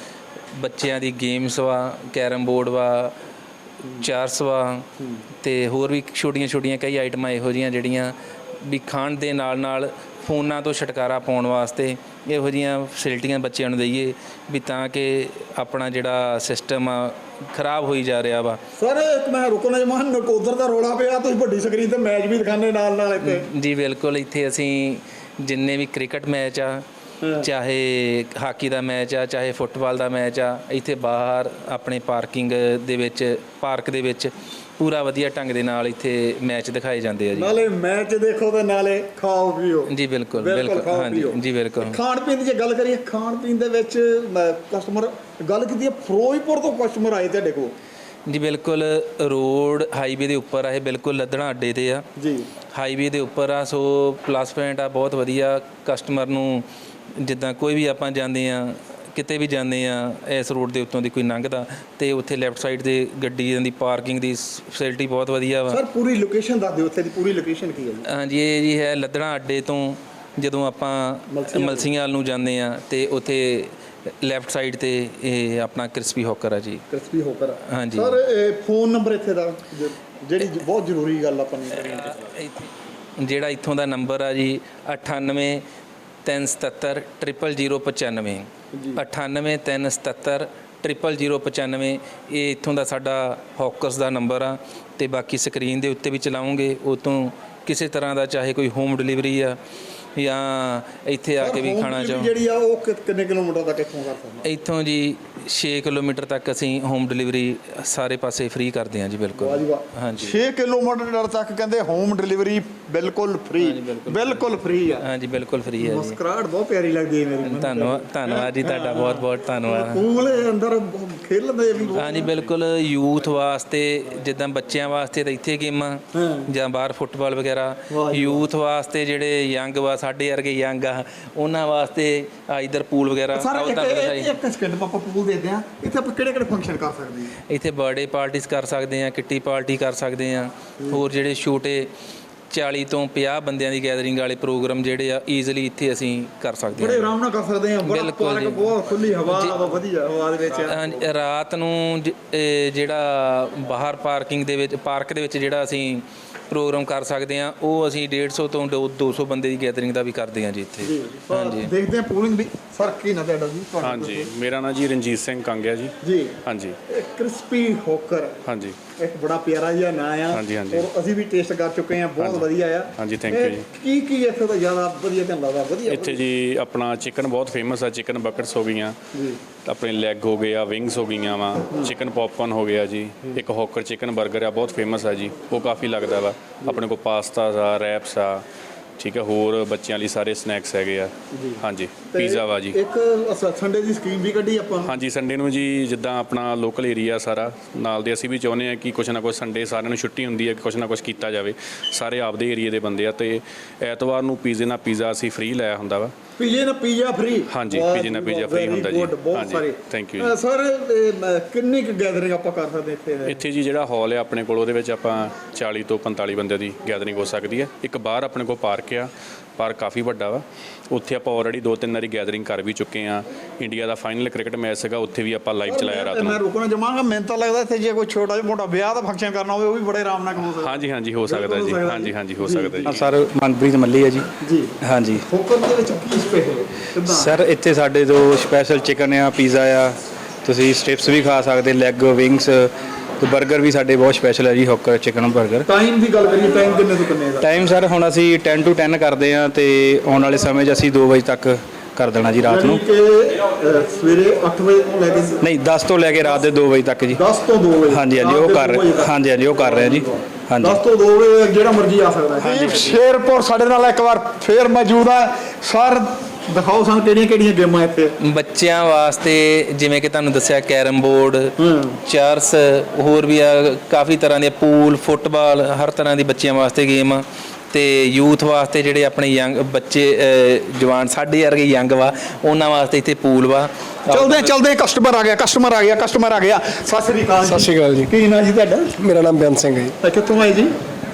ਬੱਚਿਆਂ ਦੀ ਗੇਮਸ ਵਾ ਕੈਰਮ ਬੋਰਡ ਵਾ ਚਾਰਸ ਵਾ ਤੇ ਹੋਰ ਵੀ ਛੋਟੀਆਂ ਛੋਟੀਆਂ ਕਈ ਆਈਟਮਾਂ ਇਹੋ ਜਿਹੀਆਂ ਜਿਹੜੀਆਂ ਵੀ ਖਾਣ ਦੇ ਨਾਲ ਨਾਲ ਫੋਨਾਂ ਤੋਂ ਛੁਟਕਾਰਾ ਪਾਉਣ ਵਾਸਤੇ ਇਹੋ ਜਿਹੀਆਂ ਫੈਸਿਲਿਟੀਆਂ ਬੱਚਿਆਂ ਨੂੰ ਦਈਏ ਵੀ ਤਾਂ ਕਿ ਆਪਣਾ ਜਿਹੜਾ ਸਿਸਟਮ ਆ ਖਰਾਬ ਹੋਈ ਜਾ ਰਿਹਾ ਵਾ। ਸਰ ਇੱਕ ਮੈਂ ਰੁਕਣਾ ਜਮਾਨ ਨਕੋਦਰ ਦਾ ਰੋਲਾ ਪਿਆ ਤੁਸੀਂ ਵੱਡੀ ਸਕਰੀਨ ਤੇ ਮੈਚ ਵੀ ਦਿਖਾਣੇ ਨਾਲ ਨਾਲ ਇੱਥੇ। ਜੀ ਬਿਲਕੁਲ ਇੱਥੇ ਅਸੀਂ ਜਿੰਨੇ ਵੀ ਕ੍ਰਿਕਟ ਮੈਚ ਆ ਚਾਹੇ ਹਾਕੀ ਦਾ ਮੈਚ ਆ ਚਾਹੇ ਫੁੱਟਬਾਲ ਦਾ ਮੈਚ ਆ ਇੱਥੇ ਬਾਹਰ ਆਪਣੇ ਪਾਰਕਿੰਗ ਦੇ ਵਿੱਚ ਪਾਰਕ ਦੇ ਵਿੱਚ ਪੂਰਾ ਵਧੀਆ ਢੰਗ ਦੇ ਨਾਲ ਇੱਥੇ ਮੈਚ ਦਿਖਾਏ ਜਾਂਦੇ ਆ ਜੀ। ਨਾਲੇ ਮੈਚ ਦੇਖੋ ਤੇ ਨਾਲੇ ਖਾਓ ਪੀਓ। ਜੀ ਬਿਲਕੁਲ ਬਿਲਕੁਲ ਹਾਂਜੀ। ਜੀ ਬਿਲਕੁਲ। ਖਾਣ ਪੀਣ ਦੀ ਜੇ ਗੱਲ ਕਰੀਏ ਖਾਣ ਪੀਣ ਦੇ ਵਿੱਚ ਕਸਟਮਰ ਗੱਲ ਕੀਤੀ ਹੈ ਫਿਰੋਜ਼ਪੁਰ ਤੋਂ ਕਸਟਮਰ ਆਏ ਤੁਹਾਡੇ ਕੋਲ। ਜੀ ਬਿਲਕੁਲ ਰੋਡ ਹਾਈਵੇ ਦੇ ਉੱਪਰ ਆ ਇਹ ਬਿਲਕੁਲ ਲੱਦਣਾ ਅੱਡੇ ਤੇ ਆ। ਜੀ। ਹਾਈਵੇ ਦੇ ਉੱਪਰ ਆ ਸੋ ਪਲੱਸ ਪੁਆਇੰਟ ਆ ਬਹੁਤ ਵਧੀਆ ਕਸਟਮਰ ਨੂੰ ਜਿੱਦਾਂ ਕੋਈ ਵੀ ਆਪਾਂ ਜਾਂਦੇ ਆ ਕਿਤੇ ਵੀ ਜਾਂਦੇ ਆ ਇਸ ਰੋਡ ਦੇ ਉੱਤੋਂ ਦੀ ਕੋਈ ਲੰਘਦਾ ਤੇ ਉੱਥੇ ਲੈਫਟ ਸਾਈਡ ਤੇ ਗੱਡੀ ਦੀ ਪਾਰਕਿੰਗ ਦੀ ਫੈਸਿਲਿਟੀ ਬਹੁਤ ਵਧੀਆ ਵਾ। ਸਰ ਪੂਰੀ ਲੋਕੇਸ਼ਨ ਦੱਸ ਦਿਓ ਉੱਥੇ ਦੀ ਪੂਰੀ ਲੋਕੇਸ਼ਨ ਕੀ ਹੈ ਜੀ? ਹਾਂਜੀ ਇਹ ਜੀ ਹੈ ਲੱਦਣਾ ਅੱਡੇ ਤੋਂ ਜਦੋਂ ਆਪਾਂ ਮਲਸੀਆਂ ਨੂੰ। ਜਾਂਦੇ ਆ ਤੇ ਉੱਥੇ ਲੈਫਟ ਸਾਈਡ ਤੇ ਇਹ ਆਪਣਾ ਕ੍ਰਿਸਪੀ ਹੌਕਰ ਆ ਜੀ। ਕ੍ਰਿਸਪੀ ਹੋਕਰ ਹਾਂਜੀ। ਸਰ ਫੋਨ ਨੰਬਰ ਇੱਥੇ ਦਾ ਜਿਹੜੀ ਬਹੁਤ ਜ਼ਰੂਰੀ ਗੱਲ ਆਪਾਂ ਨੂੰ। ਜਿਹੜਾ ਇੱਥੋਂ ਦਾ ਨੰਬਰ ਆ ਜੀ 98 377 00095 98 377 00095 ਇਹ ਇੱਥੋਂ ਦਾ ਸਾਡਾ ਹੌਕਰਸ ਦਾ ਨੰਬਰ ਆ ਤੇ ਬਾਕੀ ਸਕਰੀਨ ਦੇ ਉੱਤੇ ਵੀ ਚਲਾਉਂਗੇ। ਉਹ ਤੋਂ ਕਿਸੇ ਤਰ੍ਹਾਂ ਦਾ ਚਾਹੇ ਕੋਈ ਹੋਮ ਡਿਲੀਵਰੀ ਆ ਜਾਂ ਇੱਥੇ ਆ ਕੇ ਵੀ ਖਾਣਾ ਚਾਹੋ। ਜਿਹੜੀ ਆ ਉਹ ਕਿੰਨੇ ਕਿਲੋਮੀਟਰ ਤੱਕ ਇੱਥੋਂ ਕਰ ਸਕਦੇ ਇੱਥੋਂ ਜੀ 6 ਕਿਲੋਮੀਟਰ ਤੱਕ ਅਸੀਂ ਹੋਮ ਡਿਲੀਵਰੀ ਸਾਰੇ ਪਾਸੇ ਫ੍ਰੀ ਕਰਦੇ ਹਾਂ ਜੀ ਬਿਲਕੁਲ। ਹਾਂਜੀ। 6 ਕਿਲੋਮੀਟਰ ਤੱਕ ਕਹਿੰਦੇ ਹੋਮ ਡਿਲੀਵਰੀ ਬਿਲਕੁਲ ਫ੍ਰੀ ਬਿਲਕੁਲ ਫ੍ਰੀ ਆ। ਹਾਂਜੀ ਬਿਲਕੁਲ ਫ੍ਰੀ ਹੈ ਜੀ। ਮੁਸਕਰਾਹਟ ਬਹੁਤ ਪਿਆਰੀ ਲੱਗਦੀ ਹੈ ਮੇਰੀ। ਧੰਨਵਾਦ ਧੰਨਵਾਦ ਜੀ ਤੁਹਾਡਾ ਬਹੁਤ ਬਹੁਤ ਧੰਨਵਾਦ। ਪੂਲ ਦੇ ਅੰਦਰ ਖੇਲਦੇ ਵੀ ਹਾਂਜੀ ਬਿਲਕੁਲ ਯੂਥ ਵਾਸਤੇ ਜਿੱਦਾਂ ਬੱਚਿਆਂ ਵਾਸਤੇ ਤਾਂ ਇੱਥੇ ਗੇਮਾਂ ਜਾਂ ਬਾਹਰ ਫੁੱਟਬਾਲ ਵਗੈਰਾ ਯੂਥ ਵਾਸਤੇ ਜਿਹੜੇ ਯੰਗ ਵਾ ਸਾਡੇ ਵਰਗੇ ਯੰਗ ਆ ਉਹਨਾਂ ਵਾਸਤੇ ਆ ਇਧਰ ਪੂਲ ਵਗੈਰਾ ਸਰ ਉਹ ਇੱਕ ਸਕਿੰਟ ਆਪਾਂ ਪੂਲ ਦੇਖਦੇ ਆ ਇੱਥੇ ਆਪਾਂ ਕਿਹੜੇ ਕਿਹੜੇ ਫੰਕਸ਼ਨ ਕਰ ਸਕਦੇ ਹਾਂ? ਇੱਥੇ ਬਰਥਡੇ ਪਾਰਟੀਆਂ ਕਰ ਸਕਦੇ ਆ ਕਿੱਟੀ ਪਾਰਟੀ ਕਰ ਸਕਦੇ ਆ ਹੋਰ ਜਿਹੜੇ ਛੋਟੇ 40 ਤੋਂ 50 ਬੰਦਿਆਂ ਦੀ ਗੈਦਰਿੰਗ ਵਾਲੇ ਪ੍ਰੋਗਰਾਮ ਜਿਹੜੇ ਆ ਈਜ਼ੀਲੀ ਇੱਥੇ ਅਸੀਂ ਕਰ ਸਕਦੇ ਬੜੇ ਹਾਂ। ਆਰਾਮ ਨਾਲ ਕਰ ਸਕਦੇ ਹਾਂ ਬੜਾ ਬਿਲਕੁਲ ਪਾਰਕ। ਬਹੁਤ ਖੁੱਲੀ ਹਵਾ ਵਾ ਵਧੀਆ ਹਵਾ ਦੇ ਵਿੱਚ। ਆ। ਹਾਂਜੀ, ਰਾਤ ਨੂੰ ਜਿਹੜਾ ਬਾਹਰ ਪਾਰਕਿੰਗ ਦੇ ਵਿੱਚ ਪਾਰਕ ਦੇ ਵਿੱਚ ਜਿਹੜਾ ਅਸੀਂ ਪ੍ਰੋਗਰਾਮ ਕਰ ਸਕਦੇ ਆ ਉਹ ਅਸੀਂ 150 ਤੋਂ ਦੋ- 200 ਬੰਦੇ ਦੀ ਗੈਦਰਿੰਗ ਦਾ ਵੀ ਕਰਦੇ ਆ ਜੀ ਇੱਥੇ। ਹਾਂਜੀ। ਦੇਖਦੇ ਹਾਂ ਪੂਲਿੰਗ ਵੀ ਸਰ ਕੀ ਨਾ ਤੁਹਾਡਾ ਜੀ ਤੁਹਾਡਾ ਹਾਂਜੀ। ਮੇਰਾ ਨਾਮ ਜੀ ਰਣਜੀਤ ਸਿੰਘ ਕਾਂਗਿਆ ਜੀ। ਜੀ। ਹਾਂਜੀ। ਕ੍ਰਿਸਪੀ ਹੋਕਰ। ਹਾਂਜੀ। ਇੱਕ ਬੜਾ ਪਿਆਰਾ ਜਿਹਾ ਨਾਂ ਆ। ਹਾਂਜੀ, ਹਾਂਜੀ। ਔਰ ਅਸੀਂ ਵੀ ਟੇਸਟ ਕਰ ਚੁੱਕੇ ਹਾਂ ਬਹੁਤ ਵਧੀਆ ਆ। ਹਾਂਜੀ, thank ਇਹ you ਜੀ। ਕੀ ਕੀ ਇੱਥੇ ਦਾ ਜ਼ਿਆਦਾ ਵਧੀਆ ਤੁਹਾਨੂੰ ਲੱਗਦਾ ਵਧੀਆ ਇੱਥੇ ਜੀ ਆਪਣਾ ਚਿਕਨ ਬਹੁਤ ਫੇਮਸ ਆ ਚਿਕਨ ਬਕਟਸ ਹੋ ਗਈਆਂ। ਜੀ। ਆਪਣੇ ਲੈਗ ਹੋ ਗਏ ਆ ਵਿੰਗਸ ਹੋ ਗਈਆਂ ਵਾ। ਚਿਕਨ ਪੌਪਕੌਰਨ ਹੋ ਗਿਆ ਜੀ। ਇੱਕ ਹੌਕਰ ਚਿਕਨ 버ਗਰ ਆ ਬਹੁਤ ਫੇਮਸ ਆ ਜੀ। ਉਹ ਕਾਫੀ ਲੱਗਦਾ ਵਾ। ਆਪਣੇ ਕੋਲ ਪਾਸਤਾਸ ਆ ਰੈਪਸ ਆ। ਠੀਕ ਹੈ ਹੋਰ ਬੱਚਿਆਂ ਲਈ ਸਾਰੇ ਸਨੈਕਸ ਹੈਗੇ ਆ। ਹਾਂਜੀ ਤੇ ਪੀਜ਼ਾ ਵਾ ਜੀ। ਇੱਕ ਸੰਡੇ ਦੀ ਸਕੀਮ ਵੀ ਕੱਢੀ ਆਪਾਂ। ਹਾਂਜੀ ਸੰਡੇ ਨੂੰ ਜੀ ਜਿੱਦਾਂ ਆਪਣਾ ਲੋਕਲ ਏਰੀਆ ਸਾਰਾ ਨਾਲ ਦੇ ਅਸੀਂ ਵੀ ਚਾਹੁੰਦੇ ਆ ਕਿ ਕੁਛ ਨਾ ਕੁਛ ਸੰਡੇ ਸਾਰਿਆਂ ਨੂੰ ਛੁੱਟੀ ਹੁੰਦੀ ਹੈ ਕਿ ਕੁਛ ਨਾ ਕੁਛ ਕੀਤਾ ਜਾਵੇ। ਸਾਰੇ ਆਪਦੇ ਏਰੀਆ ਦੇ ਬੰਦੇ ਆ ਤੇ ਐਤਵਾਰ ਨੂੰ ਪੀਜ਼ੇ ਨਾਲ ਪੀਜ਼ਾ ਅਸੀਂ ਫ੍ਰੀ ਲਾਇਆ ਹੁੰਦਾ ਵਾ। ਪੀਜੇ ਨਾ ਪੀਜ਼ਾ ਫ੍ਰੀ ਹਾਂਜੀ, ਪੀਜ਼ੇ ਨਾਲ ਪੀਜ਼ਾ free ਹੁੰਦਾ ਜੀ। ਹਾਂਜੀ, you ਜੀ। ਸਰ ਕਿੰਨੀ ਕੁ ਗੈਦਰਿੰਗ ਆਪਾਂ ਕਰ ਸਕਦੇ ਇੱਥੇ? ਇੱਥੇ ਜੀ ਜਿਹੜਾ ਹਾਲ ਹੈ ਆਪਣੇ ਕੋਲ ਉਹਦੇ ਵਿੱਚ ਆਪਾਂ 40 ਤੋਂ 45 ਬੰਦੇ ਦੀ ਗੈਦਰਿੰਗ ਹੋ ਸਕਦੀ ਹੈ। ਇੱਕ ਬਾਹਰ ਆਪਣੇ ਕੋਲ ਪਾਰਕ ਆ। ਪਾਰਕ ਕਾਫੀ ਵੱਡਾ ਵਾ। ਉੱਥੇ ਆਪਾਂ ਆਲਰੇਡੀ ਦੋ ਤਿੰਨ ਵਾਰੀ ਗੈਦਰਿੰਗ ਕਰ ਵੀ ਚੁੱਕੇ ਆ ਇੰਡੀਆ ਦਾ ਫਾਈਨਲ ਕ੍ਰਿਕਟ ਮੈਚ ਸੀਗਾ ਉੱਥੇ ਵੀ ਆਪਾਂ ਲਾਈਵ ਚਲਾਇਆ ਰਾਤ ਮੈਂ ਨੂੰ ਰੁਕਣਾ ਜਮਾਂਗਾ ਮੈਨੂੰ ਤਾਂ ਲੱਗਦਾ ਇੱਥੇ ਜੇ ਕੋਈ ਛੋਟਾ ਜਿਹਾ ਮੋਟਾ ਵਿਆਹ ਦਾ ਫੰਕਸ਼ਨ ਕਰਨਾ ਹੋਵੇ ਉਹ ਵੀ ਬੜੇ ਆਰਾਮ ਨਾਲ ਹੋ ਸਕਦਾ। ਹਾਂਜੀ ਹਾਂਜੀ ਹੋ ਸਕਦਾ ਜੀ। ਹਾਂਜੀ ਹਾਂਜੀ ਹੋ ਸਕਦਾ ਜੀ। ਸਰ ਮਨਪ੍ਰੀਤ ਮੱਲੀ ਹੈ ਜੀ। ਜੀ। ਹਾਂਜੀ। ਫੋਕਰ ਦੇ ਵਿੱਚ ਕੀ ਸਪੈਸ਼ਲ ਸਰ ਇੱਥੇ ਸਾਡੇ ਤੋਂ ਸਪੈਸ਼ਲ ਚਿਕਨ ਆ ਪੀਜ਼ਾ ਆ। ਤੁਸੀਂ ਸਟ੍ਰਿਪਸ ਵੀ ਖਾ ਸਕਦੇ ਲੈਗ ਵਿੰਗਸ ਤੇ 버ਗਰ ਵੀ ਸਾਡੇ ਬਹੁਤ ਸਪੈਸ਼ਲ ਹੈ ਜੀ ਹੌਕਰ ਚਿਕਨ 버ਗਰ ਟਾਈਮ ਦੀ ਗੱਲ ਕਰੀਏ ਟਾਈਮ ਕਿੰਨੇ ਤੋਂ ਕਿੰਨੇ ਦਾ ਟਾਈਮ ਸਰ ਹੁਣ ਅਸੀਂ 10 ਟੂ 10 ਕਰਦੇ ਆ ਤੇ ਆਉਣ ਵਾਲੇ ਸਮੇਂ 'ਚ ਅਸੀਂ 2 ਵਜੇ ਤੱਕ ਕਰ ਦੇਣਾ ਜੀ ਰਾਤ ਨੂੰ। ਕਿ ਅ, ਸਵੇਰੇ 8 ਵਜੇ ਤੋਂ ਲੈ ਕੇ ਨਹੀਂ 10 ਤੋਂ ਲੈ ਕੇ ਰਾਤ ਦੇ 2 ਵਜੇ ਤੱਕ ਜੀ। 10 ਤੋਂ 2 ਵਜੇ ਹਾਂਜੀ ਹਾਂਜੀ ਉਹ ਕਰ ਰਹੇ ਹਾਂਜੀ ਹਾਂਜੀ ਉਹ ਕਰ ਰਹੇ ਆ ਜੀ। ਹਾਂਜੀ। 10 ਤੋਂ 2 ਵਜੇ ਜਿਹੜਾ ਮਰਜ਼ੀ ਆ ਸਕਦਾ ਹੈ। ਹਾਂਜੀ ਸ਼ੇਰਪੁਰ ਸਾਡੇ ਨਾਲ ਇੱਕ ਵਾਰ ਫੇਰ ਮੌਜੂਦ ਆ। ਸਰ ਦਿਖਾਓ ਸਾਨੂੰ ਕਿਹੜੀਆਂ ਕਿਹੜੀਆਂ ਗੇਮਾਂ ਇੱਥੇ? ਬੱਚਿਆਂ ਵਾਸਤੇ ਜਿਵੇਂ ਕਿ ਤੁਹਾਨੂੰ ਦੱਸਿਆ ਕੈਰਮ ਬੋਰਡ ਚਾਰਸ ਹੋਰ ਵੀ ਆ ਕਾਫੀ ਤਰ੍ਹਾਂ ਦੇ ਪੂਲ ਫੁੱਟਬਾਲ ਹਰ ਤਰ੍ਹਾਂ ਦੀ ਬੱਚਿਆਂ ਵਾਸਤੇ ਗੇਮ ਆ। ਤੇ ਯੂਥ ਵਾਸਤੇ ਜਿਹੜੇ ਆਪਣੇ ਯੰਗ ਬੱਚੇ ਜਵਾਨ ਸਾਡੇ ਵਰਗੇ ਯੰਗ ਵਾ ਉਹਨਾਂ ਵਾਸਤੇ ਇੱਥੇ ਪੂਲ ਵਾ। ਚਲਦੇ ਚਲਦੇ ਕਸਟਮਰ ਆ ਗਿਆ ਕਸਟਮਰ ਆ ਗਿਆ ਕਸਟਮਰ ਆ ਗਿਆ। ਸਤਿ ਸ੍ਰੀ ਅਕਾਲ ਸਤਿ ਸ਼੍ਰੀ ਅਕਾਲ ਜੀ। ਕੀ ਨਾਂ ਜੀ ਤੁਹਾਡਾ? ਮੇਰਾ ਨਾਮ ਬੇਅੰਤ ਸਿੰਘ ਹੈ ਜੀ। ਕਿੱਥੋਂ ਆਏ ਜੀ?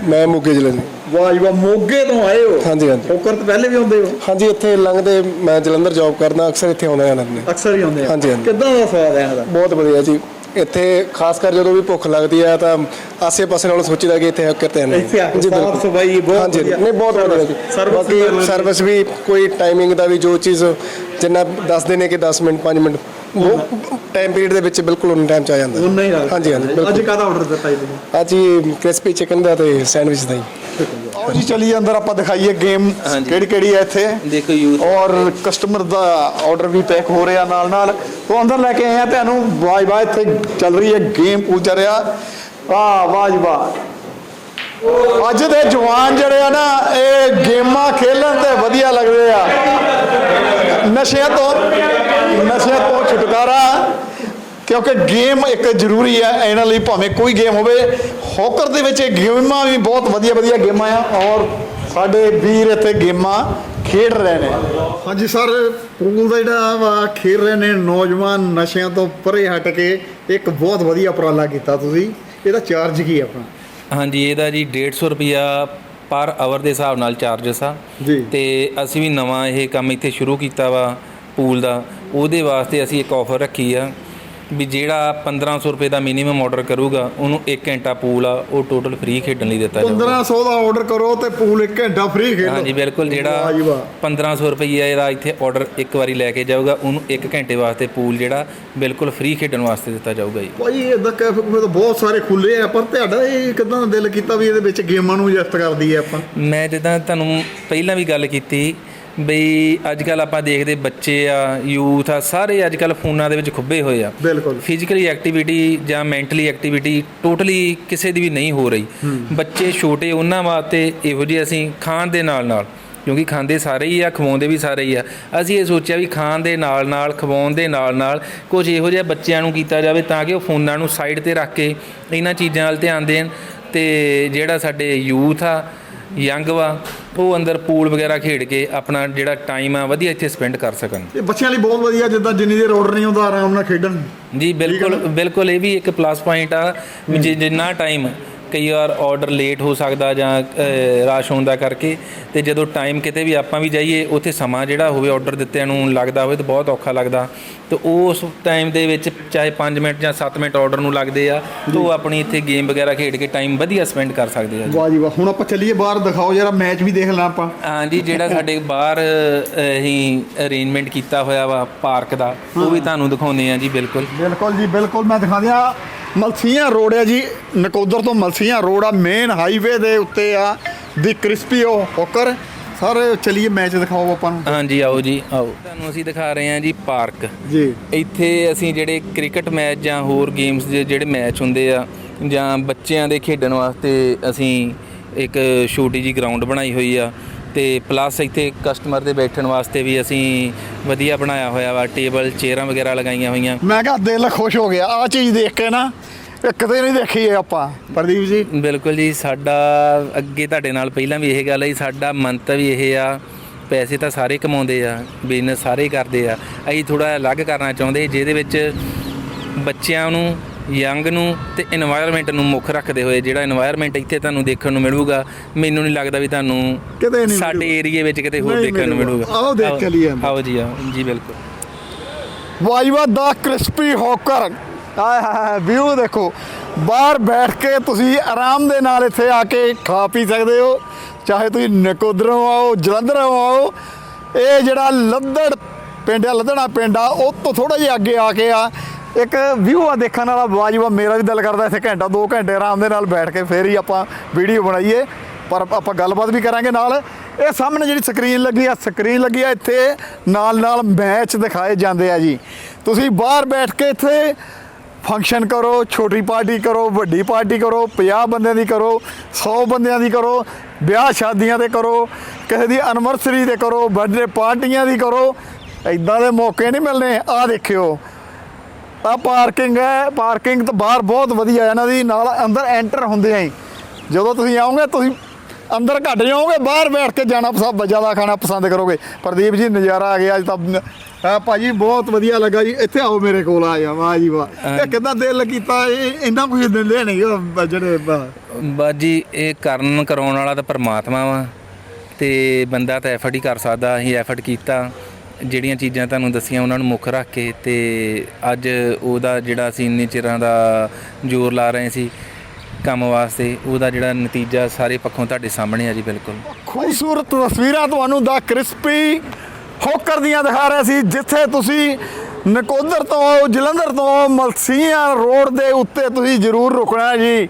ਮੈਂ ਮੋਗੇ ਜ਼ਿਲ੍ਹੇ ਤੋਂ ਵਾਹ ਜੀ ਵਾਹ ਮੋਗੇ ਤੋਂ ਆਏ ਹੋ? ਹਾਂਜੀ ਹਾਂਜੀ। ਹੋਕਰ ਤੋਂ ਪਹਿਲੇ ਵੀ ਆਉਂਦੇ ਹੋ? ਹਾਂਜੀ ਇੱਥੇ ਲੰਘਦੇ ਮੈਂ ਜਲੰਧਰ ਜੌਬ ਕਰਦਾ ਅਕਸਰ ਇੱਥੇ ਆਉਂਦਾ ਜਾਂਦਾ ਨੇ ਅਕਸਰ ਹੀ ਆਉਂਦੇ ਆ। ਹਾਂਜੀ, ਹਾਂਜੀ। ਕਿੱਦਾਂ ਦਾ ਸਵਾਦ ਹੈ ਇਹਨਾਂ ਦਾ? ਬਹੁਤ ਵਧੀਆ ਜੀ। ਇੱਥੇ ਖਾਸ ਕਰ ਜਦੋਂ ਵੀ ਭੁੱਖ ਲੱਗਦੀ ਹੈ ਤਾਂ ਆਸੇ-ਪਾਸੇ ਨਾਲੋਂ ਸੋਚੀਦਾ ਕਿ ਇੱਥੇ ਹੱਕਰ ਤੇ ਆ ਕੇ ਜੀ। ਸਾਫ਼ ਸਫ਼ਾਈ ਬਹੁਤ ਹਾਂਜੀ। ਨਹੀਂ ਬਹੁਤ ਵਧੀਆ ਜੀ। ਸਰਵਿਸ ਬਾਕੀ। ਸਰਵਿਸ ਵੀ ਕੋਈ ਟਾਈਮਿੰਗ ਦਾ ਵੀ ਜੋ ਚੀਜ਼ ਜਿੰਨਾ ਦੱਸਦੇ ਨੇ ਕਿ 10 ਮਿੰਟ 5 ਮਿੰਟ ਉਹ ਟਾਈਮ ਪੀਰੀਅਡ ਦੇ ਵਿੱਚ ਬਿਲਕੁਲ ਉਹਨਾਂ ਟਾਈਮ ਚ ਆ ਜਾਂਦਾ। ਹੀ ਹਾਂਜੀ ਹਾਂਜੀ ਅੱਜ ਕਾਹਦਾ ਆਰਡਰ ਦਿੱਤਾ ਜੀ ਤੁਸੀਂ? ਅੱਜ ਹੀ ਕ੍ਰਿਸਪੀ ਚਿਕਨ ਦਾ ਤੇ ਸੈਂਡਵਿਚ ਦਾ ਜੀ ਆਓ ਜੀ ਚਲੀਏ ਅੰਦਰ ਆਪਾਂ ਦਿਖਾਈਏ ਗੇਮ। ਕਿਹੜੀ ਕਿਹੜੀ ਹੈ ਇੱਥੇ। ਦੇਖੋ ਯੂਥ ਔਰ ਕਸਟਮਰ ਦਾ ਆਰਡਰ ਵੀ ਪੈਕ ਹੋ ਰਿਹਾ ਨਾਲ ਨਾਲ ਤੋਂ ਅੰਦਰ ਲੈ ਕੇ ਆਏ ਆ ਤੁਹਾਨੂੰ ਵਾਹ ਵਾਹ ਇੱਥੇ ਚੱਲ ਰਹੀ ਹੈ ਗੇਮ ਚੱਲ ਰਿਹਾ ਵਾਹ ਵਾਹ ਜੀ ਵਾਹ ਅੱਜ ਦੇ ਜਵਾਨ ਜਿਹੜੇ ਆ ਨਾ ਇਹ ਗੇਮਾਂ ਖੇਲਣ ਤੇ ਵਧੀਆ ਲੱਗਦੇ ਆ। ਨਸ਼ਿਆਂ ਤੋਂ ਨਸ਼ਿਆਂ ਤੋਂ ਛੁਟਕਾਰਾ ਕਿਉਂਕਿ ਗੇਮ ਇੱਕ ਜ਼ਰੂਰੀ ਹੈ ਇਹਨਾਂ ਲਈ ਭਾਵੇਂ ਕੋਈ ਗੇਮ ਹੋਵੇ। ਹੋਕਰ ਦੇ ਵਿੱਚ ਇਹ ਗੇਮਾਂ ਵੀ ਬਹੁਤ ਵਧੀਆ ਵਧੀਆ ਗੇਮਾਂ ਆ ਔਰ ਸਾਡੇ ਵੀਰ ਇੱਥੇ ਗੇਮਾਂ ਖੇਡ ਰਹੇ ਨੇ। ਹਾਂਜੀ ਸਰ ਪੂਲ ਦਾ ਜਿਹੜਾ ਵਾ ਖੇਡ ਰਹੇ ਨੇ ਨੌਜਵਾਨ ਨਸ਼ਿਆਂ ਤੋਂ ਪਰੇ ਹਟ ਕੇ ਇੱਕ ਬਹੁਤ ਵਧੀਆ ਉਪਰਾਲਾ ਕੀਤਾ ਤੁਸੀਂ। ਇਹਦਾ ਚਾਰਜ ਕੀ ਹੈ ਆਪਣਾ? ਹਾਂਜੀ ਇਹਦਾ ਜੀ 150 ਰੁਪਿਆ ਪਰ ਆਵਰ ਦੇ ਹਿਸਾਬ ਨਾਲ ਚਾਰਜਸ ਆ। ਜੀ। ਤੇ ਅਸੀਂ ਵੀ ਨਵਾਂ ਇਹ ਕੰਮ ਇੱਥੇ ਸ਼ੁਰੂ ਕੀਤਾ ਵਾ ਪੂਲ ਦਾ। ਉਹਦੇ ਵਾਸਤੇ ਅਸੀਂ ਇੱਕ ਆਫਰ ਰੱਖੀ ਆ ਵੀ ਜਿਹੜਾ 1500 ਰੁਪਏ ਦਾ ਮਿਨੀਮਮ ਆਰਡਰ ਕਰੂਗਾ ਉਹਨੂੰ 1 ਘੰਟਾ ਪੂਲ ਆ ਉਹ ਟੋਟਲ ਫ੍ਰੀ ਖੇਡਣ ਲਈ ਦਿੱਤਾ ਜਾਊਗਾ। 1500 ਦਾ ਆਰਡਰ ਕਰੋ ਤੇ ਪੂਲ 1 ਘੰਟਾ ਫ੍ਰੀ ਖੇਡੋ। ਹਾਂਜੀ ਬਿਲਕੁਲ ਜਿਹੜਾ ਵਾਹ 1500 ਰੁਪਏ ਇਹਦਾ ਇੱਥੇ ਆਰਡਰ ਇੱਕ ਵਾਰੀ ਲੈ ਕੇ ਜਾਊਗਾ ਉਹਨੂੰ 1 ਘੰਟੇ ਵਾਸਤੇ ਪੂਲ ਜਿਹੜਾ ਬਿਲਕੁਲ ਫ੍ਰੀ ਖੇਡਣ ਵਾਸਤੇ ਦਿੱਤਾ ਜਾਊਗਾ ਜੀ। ਭਾਈ ਇਦਾਂ ਕੈਫੇ ਕੂਫੇ ਤਾਂ ਬਹੁਤ ਸਾਰੇ ਖੁੱਲੇ ਆ ਪਰ ਤੁਹਾਡਾ ਇਹ ਕਿਦਾਂ ਦਿਲ ਕੀਤਾ ਵੀ ਇਹਦੇ ਵਿੱਚ ਗੇਮਾਂ ਨੂੰ ਜਸਟ ਕਰਦੀ ਹੈ ਆਪਾਂ? ਮੈਂ ਜਿੱਦਾਂ ਤੁਹਾਨੂੰ ਪਹਿਲਾਂ ਵੀ ਗੱਲ ਕੀਤੀ ਬਈ ਅੱਜ ਕੱਲ ਆਪਾਂ ਦੇਖਦੇ ਬੱਚੇ ਆ ਯੂਥ ਆ ਸਾਰੇ ਅੱਜ ਕੱਲ ਫੋਨਾਂ ਦੇ ਵਿੱਚ ਖੁੱਬੇ ਹੋਏ ਆ। ਬਿਲਕੁਲ। ਫਿਜ਼ੀਕਲੀ ਐਕਟੀਵਿਟੀ ਜਾਂ ਮੈਂਟਲੀ ਐਕਟੀਵਿਟੀ ਟੋਟਲੀ ਕਿਸੇ ਦੀ ਵੀ ਨਹੀਂ ਹੋ ਰਹੀ। ਬੱਚੇ ਛੋਟੇ ਉਹਨਾਂ ਵਾਸਤੇ ਇਹੋ ਜਿਹੇ ਅਸੀਂ ਖਾਣ ਦੇ ਨਾਲ ਨਾਲ ਕਿਉਂਕਿ ਖਾਂਦੇ ਸਾਰੇ ਹੀ ਆ ਖਵਾਉਂਦੇ ਵੀ ਸਾਰੇ ਹੀ ਆ। ਅਸੀਂ ਇਹ ਸੋਚਿਆ ਵੀ ਖਾਣ ਦੇ ਨਾਲ ਨਾਲ ਖਵਾਉਣ ਦੇ ਨਾਲ ਨਾਲ ਕੁਝ ਇਹੋ ਜਿਹਾ ਬੱਚਿਆਂ ਨੂੰ ਕੀਤਾ ਜਾਵੇ ਤਾਂ ਕਿ ਉਹ ਫੋਨਾਂ ਨੂੰ ਸਾਈਡ ਤੇ ਰੱਖ ਕੇ ਇਹਨਾਂ ਚੀਜ਼ਾਂ ਵੱਲ ਧਿਆਨ ਦੇਣ ਤੇ ਜਿਹੜਾ ਸਾਡੇ ਯੂਥ ਆ ਯੰਗ ਵਾ ਉਹ ਅੰਦਰ ਪੂਲ ਵਗੈਰਾ ਖੇਡ ਕੇ ਆਪਣਾ ਜਿਹੜਾ ਟਾਈਮ ਆ ਵਧੀਆ ਇੱਥੇ ਸਪੈਂਡ ਕਰ ਸਕਣ। ਇਹ ਬੱਚਿਆਂ ਲਈ ਬਹੁਤ ਵਧੀਆ ਜਿੱਦਾਂ ਜਿੰਨੀ ਦੇਰ ਆਰਡਰ ਨਹੀਂ ਹੁੰਦਾ ਆਰਾਮ ਨਾਲ ਖੇਡਣ। ਜੀ ਬਿਲਕੁਲ ਬਿਲਕੁਲ ਇਹ ਵੀ ਇੱਕ ਪਲੱਸ ਪੁਆਇੰਟ ਆ ਜਿੰਨਾ ਟਾਈਮ ਕਈ ਵਾਰ ਆਰਡਰ ਲੇਟ ਹੋ ਸਕਦਾ ਜਾਂ ਰਸ਼ ਹੋਣ ਦਾ ਕਰਕੇ ਤੇ ਜਦੋਂ ਟਾਈਮ ਕਿਤੇ ਵੀ ਆਪਾਂ ਵੀ ਜਾਈਏ ਉੱਥੇ ਸਮਾਂ ਜਿਹੜਾ ਹੋਵੇ ਆਰਡਰ ਦਿੱਤਿਆਂ ਨੂੰ ਲੱਗਦਾ ਹੋਵੇ ਤਾਂ ਬਹੁਤ ਔਖਾ ਲੱਗਦਾ। ਤੇ ਉਸ ਟਾਈਮ ਦੇ ਵਿੱਚ ਚਾਹੇ 5 ਮਿੰਟ ਜਾਂ 7 ਮਿੰਟ ਆਰਡਰ ਨੂੰ ਲੱਗਦੇ ਆ ਤਾਂ ਉਹ ਆਪਣੀ ਇੱਥੇ ਗੇਮ ਵਗੈਰਾ ਖੇਡ ਕੇ ਟਾਈਮ ਵਧੀਆ ਸਪੈਂਡ ਕਰ ਸਕਦੇ ਆ ਜੀ। ਵਾਹ ਜੀ ਵਾਹ ਹੁਣ ਆਪਾਂ ਚੱਲੀਏ ਬਾਹਰ ਦਿਖਾਓ ਜਰਾ ਮੈਚ ਵੀ ਦੇਖ ਲਾਂ ਆਪਾਂ। ਹਾਂਜੀ ਜਿਹੜਾ ਸਾਡੇ ਬਾਹਰ ਅਸੀਂ ਅਰੇਂਜਮੈਂਟ ਕੀਤਾ ਹੋਇਆ ਵਾ ਪਾਰਕ ਦਾ ਉਹ ਵੀ ਤੁਹਾਨੂੰ ਦਿਖਾਉਂਦੇ ਆ ਜੀ ਬਿਲਕੁਲ। ਬਿਲਕੁਲ ਜੀ ਬਿਲਕੁਲ ਮੈਂ ਦਿਖਾ ਦਿਆਂ। ਮਲਸੀਆਂ ਰੋਡ ਹੈ ਜੀ ਨਕੋਦਰ ਤੋਂ ਮਲਸੀਆਂ ਰੋਡ ਆ ਮੇਨ ਹਾਈਵੇ ਦੇ ਉੱਤੇ ਆ ਦੀ ਕ੍ਰਿਸਪੀ ਉਹ ਹੋਕਰ ਸਰ ਚਲਿਏ ਮੈਚ ਦਿਖਾਓ ਆਪਾਂ ਨੂੰ। ਹਾਂਜੀ ਆਓ ਜੀ ਆਓ। ਤੁਹਾਨੂੰ ਅਸੀਂ ਦਿਖਾ ਰਹੇ ਹਾਂ ਜੀ ਪਾਰਕ। ਜੀ। ਇੱਥੇ ਅਸੀਂ ਜਿਹੜੇ ਕ੍ਰਿਕਟ ਮੈਚ ਜਾਂ ਹੋਰ ਗੇਮਸ ਦੇ ਜਿਹੜੇ ਮੈਚ ਹੁੰਦੇ ਆ ਜਾਂ ਬੱਚਿਆਂ ਦੇ ਖੇਡਣ ਵਾਸਤੇ ਅਸੀਂ ਇੱਕ ਛੋਟੀ ਜੀ ਗਰਾਊਂਡ ਬਣਾਈ ਹੋਈ ਆ। ਤੇ ਪਲੱਸ ਇੱਥੇ ਕਸਟਮਰ ਦੇ ਬੈਠਣ ਵਾਸਤੇ ਵੀ ਅਸੀਂ ਵਧੀਆ ਬਣਾਇਆ ਹੋਇਆ ਵਾ ਟੇਬਲ ਚੇਅਰਾਂ ਵਗੈਰਾ ਲਗਾਈਆਂ ਹੋਈਆਂ। ਮੈਂ ਕਿਹਾ ਦਿਲ ਖੁਸ਼ ਹੋ ਗਿਆ। ਆ ਚੀਜ਼ ਦੇਖ ਕੇ ਨਾ ਇਹ ਕਦੇ ਨਹੀਂ ਦੇਖੀ ਇਹ ਆਪਾਂ। ਪ੍ਰਦੀਪ ਜੀ? ਬਿਲਕੁਲ ਜੀ ਸਾਡਾ ਅੱਗੇ ਤੁਹਾਡੇ ਨਾਲ ਪਹਿਲਾਂ ਵੀ ਇਹ ਗੱਲ ਹੈ ਸਾਡਾ ਮੰਤਵ ਇਹ ਆ ਪੈਸੇ ਤਾਂ ਸਾਰੇ ਕਮਾਉਂਦੇ ਆ ਬਿਜ਼ਨਸ ਸਾਰੇ ਕਰਦੇ ਆ। ਅਸੀਂ ਥੋੜਾ ਅਲੱਗ ਕਰਨਾ ਚਾਹੁੰਦੇ ਜਿਹਦੇ ਵਿੱਚ ਬੱਚਿਆਂ ਨੂੰ ਯੰਗ ਨੂੰ ਤੇ এনवायरमेंट ਨੂੰ ਮੁੱਖ ਰੱਖਦੇ ਹੋਏ ਜਿਹੜਾ এনवायरमेंट ਇੱਥੇ ਤੁਹਾਨੂੰ ਦੇਖਣ ਨੂੰ ਮਿਲੂਗਾ ਮੈਨੂੰ ਨਹੀਂ ਲੱਗਦਾ ਵੀ ਤੁਹਾਨੂੰ ਕਿਤੇ ਨਹੀਂ ਸਾਡੇ ਏਰੀਏ ਵਿੱਚ ਕਿਤੇ ਹੋਰ ਦੇਖਣ ਨੂੰ ਮਿਲੂਗਾ। ਆਓ ਦੇਖ ਕੇ ਲਈਏ। ਆਓ ਜੀ ਆਓ। ਜੀ ਬਿਲਕੁਲ। ਵਾਈਵਾ ਦਾ ਕ੍ਰਿਸਪੀ ਹੋਕਰ। ਆਏ ਹਾਏ ਵਿਊ ਦੇਖੋ। ਬਾਹਰ ਬੈਠ ਕੇ ਤੁਸੀਂ ਆਰਾਮ ਦੇ ਨਾਲ ਇੱਥੇ ਆ ਕੇ ਖਾ ਪੀ ਸਕਦੇ ਹੋ। ਚਾਹੇ ਤੁਸੀਂ ਨਕੋਦਰੋਂ ਆਓ ਜਲੰਧਰੋਂ ਆਓ ਇਹ ਜਿਹੜਾ ਲੱਦੜ ਪਿੰਡ ਆ ਲੱਦਣਾ ਪਿੰਡ ਆ ਉਹ ਤੋਂ ਥੋੜਾ ਜਿਹਾ ਅੱਗੇ ਆ ਕੇ ਆ। ਇੱਕ ਵਿਊ ਆ ਦੇਖਣ ਵਾਲਾ ਵਾਜਵਾ ਮੇਰਾ ਵੀ ਦਿਲ ਕਰਦਾ ਇੱਥੇ ਘੰਟਾ 2 ਘੰਟੇ ਆਰਾਮ ਦੇ ਨਾਲ ਬੈਠ ਕੇ ਫੇਰ ਹੀ ਆਪਾਂ ਵੀਡੀਓ ਬਣਾਈਏ। ਪਰ ਆਪਾਂ ਗੱਲਬਾਤ ਵੀ ਕਰਾਂਗੇ ਨਾਲ। ਇਹ ਸਾਹਮਣੇ ਜਿਹੜੀ ਸਕਰੀਨ ਲੱਗੀ ਆ, ਸਕਰੀਨ ਲੱਗੀ ਆ, ਇੱਥੇ ਨਾਲ ਨਾਲ ਮੈਚ ਦਿਖਾਏ ਜਾਂਦੇ ਆ ਜੀ। ਤੁਸੀਂ ਬਾਹਰ ਬੈਠ ਕੇ ਇੱਥੇ ਫੰਕਸ਼ਨ ਕਰੋ, ਛੋਟੀ ਪਾਰਟੀ ਕਰੋ, ਵੱਡੀ ਪਾਰਟੀ ਕਰੋ 50 ਬੰਦਿਆਂ ਦੀ ਕਰੋ 100 ਬੰਦਿਆਂ ਦੀ ਕਰੋ, ਵਿਆਹ ਸ਼ਾਦੀਆਂ ਤੇ ਕਰੋ, ਕਿਸੇ ਦੀ ਐਨਵਰਸਰੀ ਤੇ ਕਰੋ ਬਰਥਡੇ ਪਾਰਟੀਆਂ ਦੀ ਕਰੋ। ਇਦਾਂ ਦੇ ਮੌਕੇ ਨਹੀਂ ਮਿਲਨੇ ਆ ਦੇਖਿਓ। ਆ ਪਾਰਕਿੰਗ ਹੈ ਪਾਰਕਿੰਗ ਤਾਂ ਬਾਹਰ ਬਹੁਤ ਵਧੀਆ ਹੈ ਇਹਨਾਂ ਦੀ ਨਾਲ ਅੰਦਰ ਐਂਟਰ ਹੁੰਦੇ ਆਂ ਜਦੋਂ ਤੁਸੀਂ ਆਓਗੇ ਤੁਸੀਂ ਅੰਦਰ ਘੱਟ ਜਾਓਗੇ ਬਾਹਰ ਬੈਠ ਕੇ ਜਾਣਾ ਪਸੰਦ ਜ਼ਿਆਦਾ ਖਾਣਾ ਪਸੰਦ ਕਰੋਗੇ। ਪ੍ਰਦੀਪ ਜੀ ਨਜ਼ਾਰਾ ਆ ਗਿਆ ਅੱਜ ਤਾਂ ਆ ਭਾਜੀ ਬਹੁਤ ਵਧੀਆ ਲੱਗਾ ਜੀ। ਇੱਥੇ ਆਓ ਮੇਰੇ ਕੋਲ ਆ ਜਾ ਵਾਹ ਜੀ ਵਾਹ। ਇਹ ਕਿਦਾਂ ਦਿਲ ਕੀਤਾ ਇਹ ਇੰਨਾ ਕੁਝ ਦਿੰਦੇ ਨਹੀਂ ਉਹ ਜਿਹੜੇ ਬਾਜੀ ਇਹ ਕਰਨ ਕਰਾਉਣ ਵਾਲਾ ਤਾਂ ਪਰਮਾਤਮਾ ਵਾ। ਤੇ ਬੰਦਾ ਤਾਂ ਐਫਰਟ ਹੀ ਕਰ ਸਕਦਾ ਅਸੀਂ ਐਫਰਟ ਕੀਤਾ। ਜਿਹੜੀਆਂ ਚੀਜ਼ਾਂ ਤੁਹਾਨੂੰ ਦੱਸੀਆਂ, ਉਹਨਾਂ ਨੂੰ ਮੁੱਖ ਰੱਖ ਕੇ ਤੇ ਅੱਜ ਉਹਦਾ ਜਿਹੜਾ ਅਸੀਂ ਇੰਨੇ ਚਿਰਾਂ ਦਾ ਜ਼ੋਰ ਲਾ ਰਹੇ ਸੀ ਕੰਮ ਵਾਸਤੇ, ਉਹਦਾ ਜਿਹੜਾ ਨਤੀਜਾ ਸਾਰੇ ਪੱਖੋਂ ਤੁਹਾਡੇ ਸਾਹਮਣੇ ਆ ਜੀ, ਬਿਲਕੁਲ। ਖੂਬਸੂਰਤ ਤਸਵੀਰਾਂ ਤੁਹਾਨੂੰ ਦਾ ਕ੍ਰਿਸਪੀ ਹੋਕਰ ਦੀਆਂ ਦਿਖਾ ਰਿਹਾ ਸੀ, ਜਿੱਥੇ ਤੁਸੀਂ ਨਕੋਦਰ ਤੋਂ ਜਲੰਧਰ ਤੋਂ ਮਲਸੀਆਂ ਰੋਡ ਦੇ ਉੱਤੇ ਤੁਸੀਂ ਜ਼ਰੂਰ ਰੁਕਣਾ ਜੀ।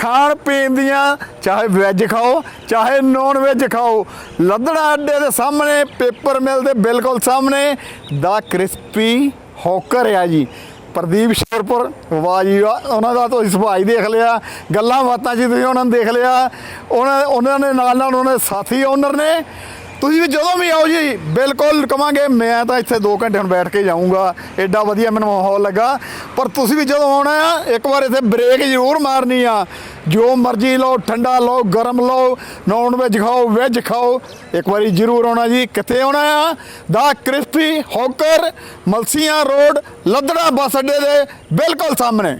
ਖਾਣ ਪੀਣ ਦੀਆਂ, ਚਾਹੇ ਵੈਜ ਖਾਓ, ਚਾਹੇ ਨੌਨ ਵੈਜ ਖਾਓ, ਲੱਦੜਾ ਅੱਡੇ ਦੇ ਸਾਹਮਣੇ ਪੇਪਰ ਮਿਲ ਦੇ ਬਿਲਕੁਲ ਸਾਹਮਣੇ, ਦਾ ਕ੍ਰਿਸਪੀ ਹੋਕਰ ਆ ਜੀ। ਪ੍ਰਦੀਪ ਸ਼ੇਰਪੁਰ, ਵਾਹ ਜੀ ਵਾਹ, ਉਹਨਾਂ ਦਾ ਤੁਸੀਂ ਸੁਭਾਅ ਹੀ ਦੇਖ ਲਿਆ, ਗੱਲਾਂ ਬਾਤਾਂ ਜੀ ਤੁਸੀਂ ਉਹਨਾਂ ਨੂੰ ਦੇਖ ਲਿਆ। ਉਹਨਾਂ ਉਹਨਾਂ ਦੇ ਨਾਲ ਨਾਲ ਉਹਨਾਂ ਦੇ ਸਾਥੀ ਓਨਰ ਨੇ ਤੁਸੀਂ ਵੀ ਜਦੋਂ ਵੀ ਆਓ ਜੀ, ਬਿਲਕੁਲ ਕਵਾਂਗੇ, ਮੈਂ ਤਾਂ ਇੱਥੇ 2 ਘੰਟੇ ਹੁਣ ਬੈਠ ਕੇ ਜਾਊਂਗਾ। ਐਡਾ ਵਧੀਆ ਮੈਨੂੰ ਮਾਹੌਲ ਲੱਗਾ। ਪਰ ਤੁਸੀਂ ਵੀ ਜਦੋਂ ਆਉਣਾ ਆ, ਇੱਕ ਵਾਰ ਇੱਥੇ ਬ੍ਰੇਕ ਜ਼ਰੂਰ ਮਾਰਨੀ ਆ। ਜੋ ਮਰਜ਼ੀ ਲਓ, ਠੰਡਾ ਲਓ, ਗਰਮ ਲਓ, ਨੌਨ ਵੈਜ ਖਾਓ ਵੈਜ ਖਾਓ, ਇੱਕ ਵਾਰੀ ਜ਼ਰੂਰ ਆਉਣਾ ਜੀ। ਕਿੱਥੇ ਆਉਣਾ ਆ? ਦਾ crispy hawker, Malsian road, Laddra bus ਅੱਡੇ ਦੇ ਬਿਲਕੁਲ ਸਾਹਮਣੇ।